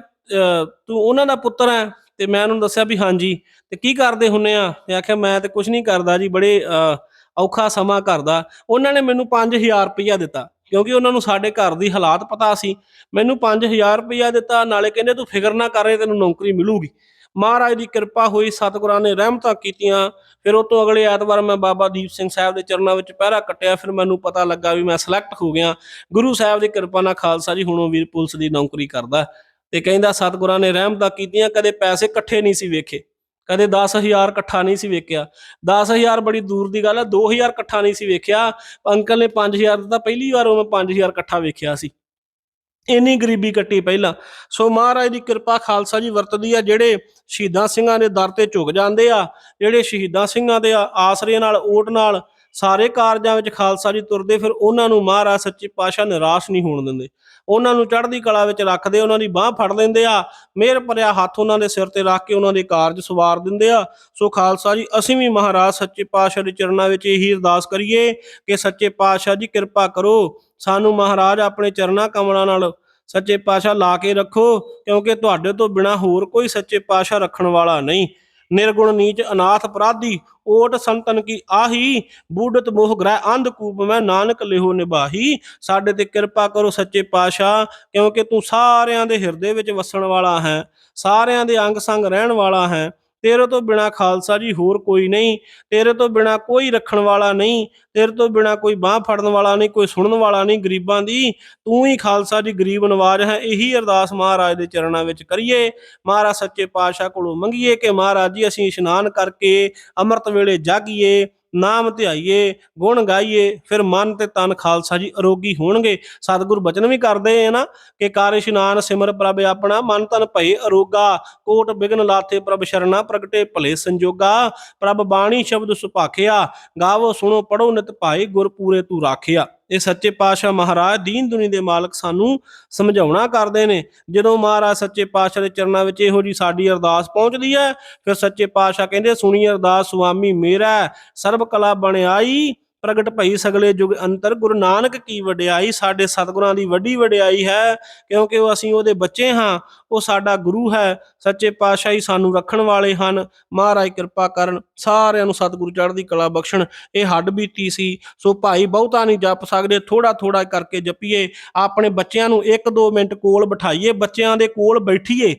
[SPEAKER 1] ਤੂੰ ਉਹਨਾਂ ਦਾ ਪੁੱਤਰ ਹੈ। ਤੇ ਮੈਂ ਉਹਨੂੰ ਦੱਸਿਆ ਵੀ ਹਾਂਜੀ। ਤੇ ਕੀ ਕਰਦੇ ਹੁੰਨੇ ਆ? ਤੇ ਆਖਿਆ ਮੈਂ ਤੇ ਕੁਝ ਨਹੀਂ ਕਰਦਾ ਜੀ ਬੜੇ ਅਹ, ਔਖਾ ਸਮਾਂ ਕਰਦਾ ਉਹਨਾਂ ਨੇ ਮੈਨੂੰ 5000 ਰੁਪਇਆ ਦਿੱਤਾ। ਕਿਉਂਕਿ ਉਹਨਾਂ ਨੂੰ ਸਾਡੇ ਘਰ ਦੀ ਹਾਲਾਤ ਪਤਾ ਸੀ। ਮੈਨੂੰ 5000 ਰੁਪਇਆ ਦਿੱਤਾ ਨਾਲੇ ਕਹਿੰਦੇ ਤੂੰ ਫਿਕਰ ਨਾ ਕਰ ਤੈਨੂੰ ਨੌਕਰੀ ਮਿਲੂਗੀ। ਮਹਾਰਾਜ ਦੀ ਕਿਰਪਾ ਹੋਈ, ਸਤਿਗੁਰਾਂ ਨੇ ਰਹਿਮਤਾਂ ਕੀਤੀਆਂ। ਫਿਰ ਉਹ ਤੋਂ ਅਗਲੇ ਐਤਵਾਰ ਮੈਂ ਬਾਬਾ ਦੀਪ ਸਿੰਘ ਸਾਹਿਬ ਦੇ ਚਰਨਾਂ ਵਿੱਚ ਪਹਿਰਾ ਕੱਟਿਆ। ਫਿਰ ਮੈਨੂੰ ਪਤਾ ਲੱਗਾ ਵੀ ਮੈਂ ਸਿਲੈਕਟ ਹੋ ਗਿਆ। ਗੁਰੂ ਸਾਹਿਬ ਦੀ ਕਿਰਪਾ ਨਾਲ ਖਾਲਸਾ ਜੀ ਹੁਣ ਉਹ ਵੀਰ ਪੁਲਿਸ ਦੀ ਨੌਕਰੀ ਕਰਦਾ। ਤੇ ਕਹਿੰਦਾ, ਸਤਿਗੁਰਾਂ ਨੇ ਰਹਿਮਤਾਂ ਕੀਤੀਆਂ, ਕਦੇ ਪੈਸੇ ਇਕੱਠੇ ਨਹੀਂ ਸੀ ਵੇਖੇ। ਕਦੇ 10000 ਇਕੱਠਾ ਨਹੀਂ ਸੀ ਵੇਖਿਆ। 10000 ਬੜੀ ਦੂਰ ਦੀ ਗੱਲ ਹੈ 2000 ਇਕੱਠਾ ਨਹੀਂ ਸੀ ਵੇਖਿਆ। ਅੰਕਲ ਨੇ 5000 ਦਿੱਤਾ, ਪਹਿਲੀ ਵਾਰ ਉਹ ਮੈਂ 5000 ਇਕੱਠਾ ਵੇਖਿਆ ਸੀ। ਇੰਨੀ ਗਰੀਬੀ ਕੱਟੀ ਪਹਿਲਾਂ। ਸੋ ਮਹਾਰਾਜ ਦੀ ਕਿਰਪਾ ਖਾਲਸਾ ਜੀ ਵਰਤਦੀ ਆ, ਜਿਹੜੇ ਸ਼ਹੀਦਾਂ ਸਿੰਘਾਂ ਦੇ ਦਰ ਤੇ ਝੁਕ ਜਾਂਦੇ ਆ, ਜਿਹੜੇ ਸ਼ਹੀਦਾਂ ਸਿੰਘਾਂ ਦੇ ਆਸਰੇ ਨਾਲ, ਓਟ ਨਾਲ ਸਾਰੇ ਕਾਰਜਾਂ ਵਿੱਚ ਖਾਲਸਾ ਜੀ ਤੁਰਦੇ, ਫਿਰ ਉਹਨਾਂ ਨੂੰ ਮਹਾਰਾਜ ਸੱਚੇ ਪਾਤਸ਼ਾਹ ਨਿਰਾਸ਼ ਨਹੀਂ ਹੋਣ ਦਿੰਦੇ। ਉਹਨਾਂ ਨੂੰ ਚੜ੍ਹਦੀ ਕਲਾ ਵਿੱਚ ਰੱਖਦੇ, ਉਹਨਾਂ ਦੀ ਬਾਹ ਫੜ ਲੈਂਦੇ ਆ, ਮਿਹਰ ਭਰਿਆ ਹੱਥ ਉਹਨਾਂ ਦੇ ਸਿਰ ਤੇ ਰੱਖ ਕੇ ਉਹਨਾਂ ਦੇ ਕਾਰਜ ਸਵਾਰ ਦਿੰਦੇ ਆ। ਸੋ ਖਾਲਸਾ ਜੀ, ਅਸੀਂ ਵੀ ਮਹਾਰਾਜ ਸੱਚੇ ਪਾਤਸ਼ਾਹ ਦੇ ਚਰਨਾਂ ਵਿੱਚ ਇਹੀ ਅਰਦਾਸ ਕਰੀਏ ਕਿ ਸੱਚੇ ਪਾਤਸ਼ਾਹ ਜੀ ਕਿਰਪਾ ਕਰੋ ਸਾਨੂੰ ਮਹਾਰਾਜ ਆਪਣੇ ਚਰਨਾਂ ਕਮਲਾਂ ਨਾਲ ਸੱਚੇ ਪਾਤਸ਼ਾਹ ਲਾ ਕੇ ਰੱਖੋ, ਕਿਉਂਕਿ ਤੁਹਾਡੇ ਤੋਂ ਬਿਨਾ ਹੋਰ ਕੋਈ ਸੱਚੇ ਪਾਤਸ਼ਾਹ ਰੱਖਣ ਵਾਲਾ ਨਹੀਂ। ਨਿਰਗੁਣ ਨੀਚ ਅਨਾਥ ਅਪਰਾਧੀ, ਓਟ ਸੰਤਨ ਕੀ ਆਹੀ ਬੂਡਤ ਮੋਹ ਗ੍ਰਹਿ ਅੰਧ ਕੂਪ ਮੈਂ ਨਾਨਕ ਲਿਹੋ ਨਿਭਾਹੀ। ਸਾਡੇ ਤੇ ਕਿਰਪਾ ਕਰੋ ਸੱਚੇ ਪਾਤਸ਼ਾਹ, ਕਿਉਂਕਿ ਤੂੰ ਸਾਰਿਆਂ ਦੇ ਹਿਰਦੇ ਵਿੱਚ ਵਸਣ ਵਾਲਾ ਹੈ, ਸਾਰਿਆਂ ਦੇ ਅੰਗ ਸੰਗ ਰਹਿਣ ਵਾਲਾ ਹੈ। ਤੇਰੇ ਤੋਂ ਬਿਨਾ ਖਾਲਸਾ ਜੀ ਹੋਰ ਕੋਈ ਨਹੀਂ, ਤੇਰੇ ਤੋਂ ਬਿਨਾ ਕੋਈ ਰੱਖਣ ਵਾਲਾ ਨਹੀਂ, ਤੇਰੇ ਤੋਂ ਬਿਨਾ ਕੋਈ ਬਾਹ ਫੜਨ ਵਾਲਾ ਨਹੀਂ, ਕੋਈ ਸੁਣਨ ਵਾਲਾ ਨਹੀਂ ਗਰੀਬਾਂ ਦੀ। ਤੂੰ ਹੀ ਖਾਲਸਾ ਜੀ ਗਰੀਬ ਨਵਾਜ ਹੈ, ਇਹੀ ਅਰਦਾਸ ਮਹਾਰਾਜ ਦੇ ਚਰਨਾਂ ਵਿੱਚ ਕਰੀਏ। ਮਹਾਰਾਜ ਸੱਚੇ ਪਾਤਸ਼ਾਹ ਕੋਲੋਂ ਮੰਗੀਏ ਕਿ ਮਹਾਰਾਜ ਜੀ ਅਸੀਂ ਇਸ਼ਨਾਨ ਕਰਕੇ ਅੰਮ੍ਰਿਤ ਵੇਲੇ ਜਾਗੀਏ। ਨਾਮ ਧਿਆਈਏ, ਗੁਣ ਗਾਈਏ, ਫਿਰ ਮਨ ਤੇ ਤਨ ਖਾਲਸਾ ਜੀ ਅਰੋਗੀ ਹੋਣਗੇ। ਸਤਿਗੁਰ ਬਚਨ ਵੀ ਕਰਦੇ ਆ ਨਾ ਕਿ ਕਰ ਇਸ਼ਨਾਨ ਸਿਮਰ ਪ੍ਰਭ ਆਪਣਾ, ਮਨ ਤਨ ਭਏ ਅਰੋਗਾ। ਕੋਟ ਬਿਗਨ ਲਾਥੇ ਪ੍ਰਭ ਸ਼ਰਨਾ, ਪ੍ਰਗਟੇ ਭਲੇ ਸੰਜੋਗਾ। ਪ੍ਰਭ ਬਾਣੀ ਸ਼ਬਦ ਸੁਭਾਖਿਆ, ਗਾਵੋ ਸੁਣੋ ਪੜੋ ਨਿਤ ਭਾਈ ਗੁਰ ਪੂਰੇ ਤੂੰ ਰਾਖਿਆ। ਇਹ ਸੱਚੇ ਪਾਤਸ਼ਾਹ ਮਹਾਰਾਜ ਦੀਨ ਦੁਨੀ ਦੇ ਮਾਲਕ ਸਾਨੂੰ ਸਮਝਾਉਣਾ ਕਰਦੇ ਨੇ। ਜਦੋਂ ਮਹਾਰਾਜ ਸੱਚੇ ਪਾਤਸ਼ਾਹ ਦੇ ਚਰਨਾਂ ਵਿੱਚ ਇਹੋ ਜੀ ਸਾਡੀ ਅਰਦਾਸ ਪਹੁੰਚਦੀ ਹੈ, ਫਿਰ ਸੱਚੇ ਪਾਤਸ਼ਾਹ ਕਹਿੰਦੇ, ਸੁਣੀ ਅਰਦਾਸ ਸੁਆਮੀ ਮੇਰਾ ਸਰਬ ਕਲਾ ਬਣਾਈ ਪ੍ਰਗਟ ਭਈ ਸਗਲੇ ਯੁਗ ਅੰਤਰ। ਗੁਰੂ ਨਾਨਕ ਕੀ ਵਡਿਆਈ, ਸਾਡੇ ਸਤਿਗੁਰਾਂ ਦੀ ਵੱਡੀ ਵਡਿਆਈ ਹੈ, ਕਿਉਂਕਿ ਉਹ ਅਸੀਂ ਉਹਦੇ ਬੱਚੇ ਹਾਂ, ਉਹ ਸਾਡਾ ਗੁਰੂ ਹੈ, ਸੱਚੇ ਪਾਤਸ਼ਾਹੀ ਸਾਨੂੰ ਰੱਖਣ ਵਾਲੇ ਹਨ। ਮਹਾਰਾਜ ਕਿਰਪਾ ਕਰਨ, ਸਾਰਿਆਂ ਨੂੰ ਸਤਿਗੁਰੂ ਚੜ੍ਹਦੀ ਕਲਾ ਬਖਸ਼ਣ। ਇਹ ਹੱਡ ਬੀਤੀ ਸੀ, ਸੋ ਭਾਈ ਬਹੁਤਾ ਨਹੀਂ ਜਪ ਸਕਦੇ ਥੋੜਾ ਥੋੜਾ ਕਰਕੇ ਜਪੀਏ। ਆਪਣੇ ਬੱਚਿਆਂ ਨੂੰ 1-2 ਮਿੰਟ ਕੋਲ ਬਿਠਾਈਏ, ਬੱਚਿਆਂ ਦੇ ਕੋਲ ਬੈਠੀਏ।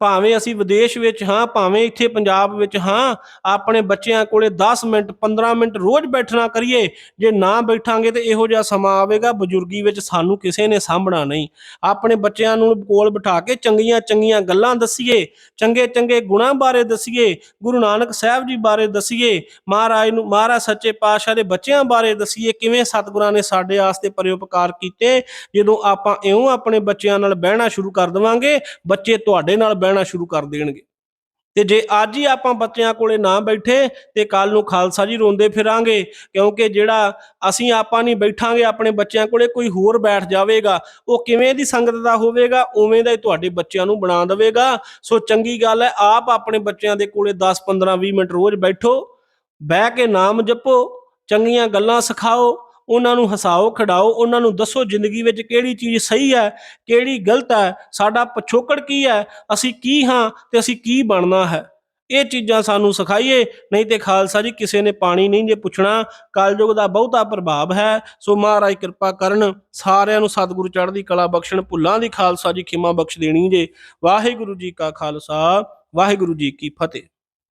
[SPEAKER 1] ਭਾਵੇਂ ਅਸੀਂ ਵਿਦੇਸ਼ ਵਿੱਚ ਹਾਂ, ਭਾਵੇਂ ਇੱਥੇ ਪੰਜਾਬ ਵਿੱਚ ਹਾਂ, ਆਪਣੇ ਬੱਚਿਆਂ ਕੋਲੇ 10 ਮਿੰਟ 15 ਮਿੰਟ ਰੋਜ਼ ਬੈਠਣਾ ਕਰੀਏ, ਜੇ ਨਾ ਬੈਠਾਂਗੇ ਤੇ ਇਹੋ ਜਿਹਾ ਸਮਾਂ ਆਵੇਗਾ ਬਜ਼ੁਰਗੀ ਵਿੱਚ ਸਾਨੂੰ ਕਿਸੇ ਨੇ ਸਾਂਭਣਾ ਨਹੀਂ। ਆਪਣੇ ਬੱਚਿਆਂ ਨੂੰ ਕੋਲ ਬਿਠਾ ਕੇ ਚੰਗੀਆਂ ਚੰਗੀਆਂ ਗੱਲਾਂ ਦਸੀਏ, ਚੰਗੇ ਚੰਗੇ ਗੁਣਾਂ ਬਾਰੇ ਦਸੀਏ, ਗੁਰੂ ਨਾਨਕ ਸਾਹਿਬ ਜੀ ਬਾਰੇ ਦਸੀਏ, ਮਹਾਰਾਜ ਨੂੰ, ਮਹਾਰਾਜ ਸੱਚੇ ਪਾਤਸ਼ਾਹ ਦੇ ਬੱਚਿਆਂ ਬਾਰੇ ਦਸੀਏ, ਕਿਵੇਂ ਸਤਿਗੁਰਾਂ ਨੇ ਸਾਡੇ ਆਸਤੇ ਪਰਿਉਪਕਾਰ ਕੀਤੇ, ਜਦੋਂ ਆਪਾਂ ਇਉਂ ਆਪਣੇ ਬੱਚਿਆਂ ਨਾਲ ਬਹਿਣਾ ਸ਼ੁਰੂ ਕਰ ਦੇਵਾਂਗੇ, ਬੱਚੇ ਤੁਹਾਡੇ ਨਾਲ ਬਹਿਣਾ ਸ਼ੁਰੂ ਕਰ ਦੇਣਗੇ। ਤੇ ਜੇ ਅੱਜ ਹੀ ਆਪਾਂ ਬੱਚਿਆਂ ਕੋਲੇ ਨਾ ਬੈਠੇ, ਤੇ ਕੱਲ ਨੂੰ ਖਾਲਸਾ ਜੀ ਰੋਂਦੇ ਫਿਰਾਂਗੇ, ਕਿਉਂਕਿ ਜਿਹੜਾ ਅਸੀਂ ਆਪਾਂ ਨਹੀਂ ਬੈਠਾਂਗੇ ਆਪਣੇ ਬੱਚਿਆਂ ਕੋਲੇ, ਕੋਈ ਹੋਰ ਬੈਠ ਜਾਵੇਗਾ, ਉਹ ਕਿਵੇਂ ਦੀ ਸੰਗਤ ਦਾ ਹੋਵੇਗਾ, ਉਵੇਂ ਦਾ ਹੀ ਤੁਹਾਡੇ ਬੱਚਿਆਂ ਨੂੰ ਬਣਾ ਦੇਵੇਗਾ। ਸੋ ਚੰਗੀ ਗੱਲ ਹੈ, ਆਪ ਆਪਣੇ ਬੱਚਿਆਂ ਦੇ ਕੋਲੇ 10 15 20 ਮਿੰਟ ਰੋਜ਼ ਬੈਠੋ, ਬਹਿ ਕੇ ਨਾਮ ਜਪੋ, ਚੰਗੀਆਂ ਗੱਲਾਂ ਸਿਖਾਓ ਉਹਨਾਂ ਨੂੰ ਹਸਾਓ, ਖਿਡਾਓ, ਉਹਨਾਂ ਨੂੰ ਦੱਸੋ ਜ਼ਿੰਦਗੀ ਵਿੱਚ ਕਿਹੜੀ ਚੀਜ਼ ਸਹੀ ਹੈ, ਕਿਹੜੀ ਗਲਤ ਹੈ, ਸਾਡਾ ਪਿਛੋਕੜ ਕੀ ਹੈ, ਅਸੀਂ ਕੀ ਹਾਂ ਤੇ ਅਸੀਂ ਕੀ ਬਣਨਾ ਹੈ। ਇਹ ਚੀਜ਼ਾਂ ਸਾਨੂੰ ਸਿਖਾਈਏ, ਨਹੀਂ ਤੇ ਖਾਲਸਾ ਜੀ ਕਿਸੇ ਨੇ ਪਾਣੀ ਨਹੀਂ ਜੇ ਪੁੱਛਣਾ, ਕਲਯੁਗ ਦਾ ਬਹੁਤਾ ਪ੍ਰਭਾਵ ਹੈ, ਸੋ ਮਹਾਰਾਜ ਕਿਰਪਾ ਕਰਨ, ਸਾਰਿਆਂ ਨੂੰ ਸਤਿਗੁਰੂ ਚੜ੍ਹਦੀ ਕਲਾ ਬਖਸ਼ਣ, ਭੁੱਲਾਂ ਦੀ ਖਾਲਸਾ ਜੀ ਖਿਮਾ ਬਖਸ਼ ਦੇਣੀ ਜੇ। ਵਾਹਿਗੁਰੂ ਜੀ ਕਾ ਖਾਲਸਾ, ਵਾਹਿਗੁਰੂ ਜੀ ਕੀ ਫਤਿਹ।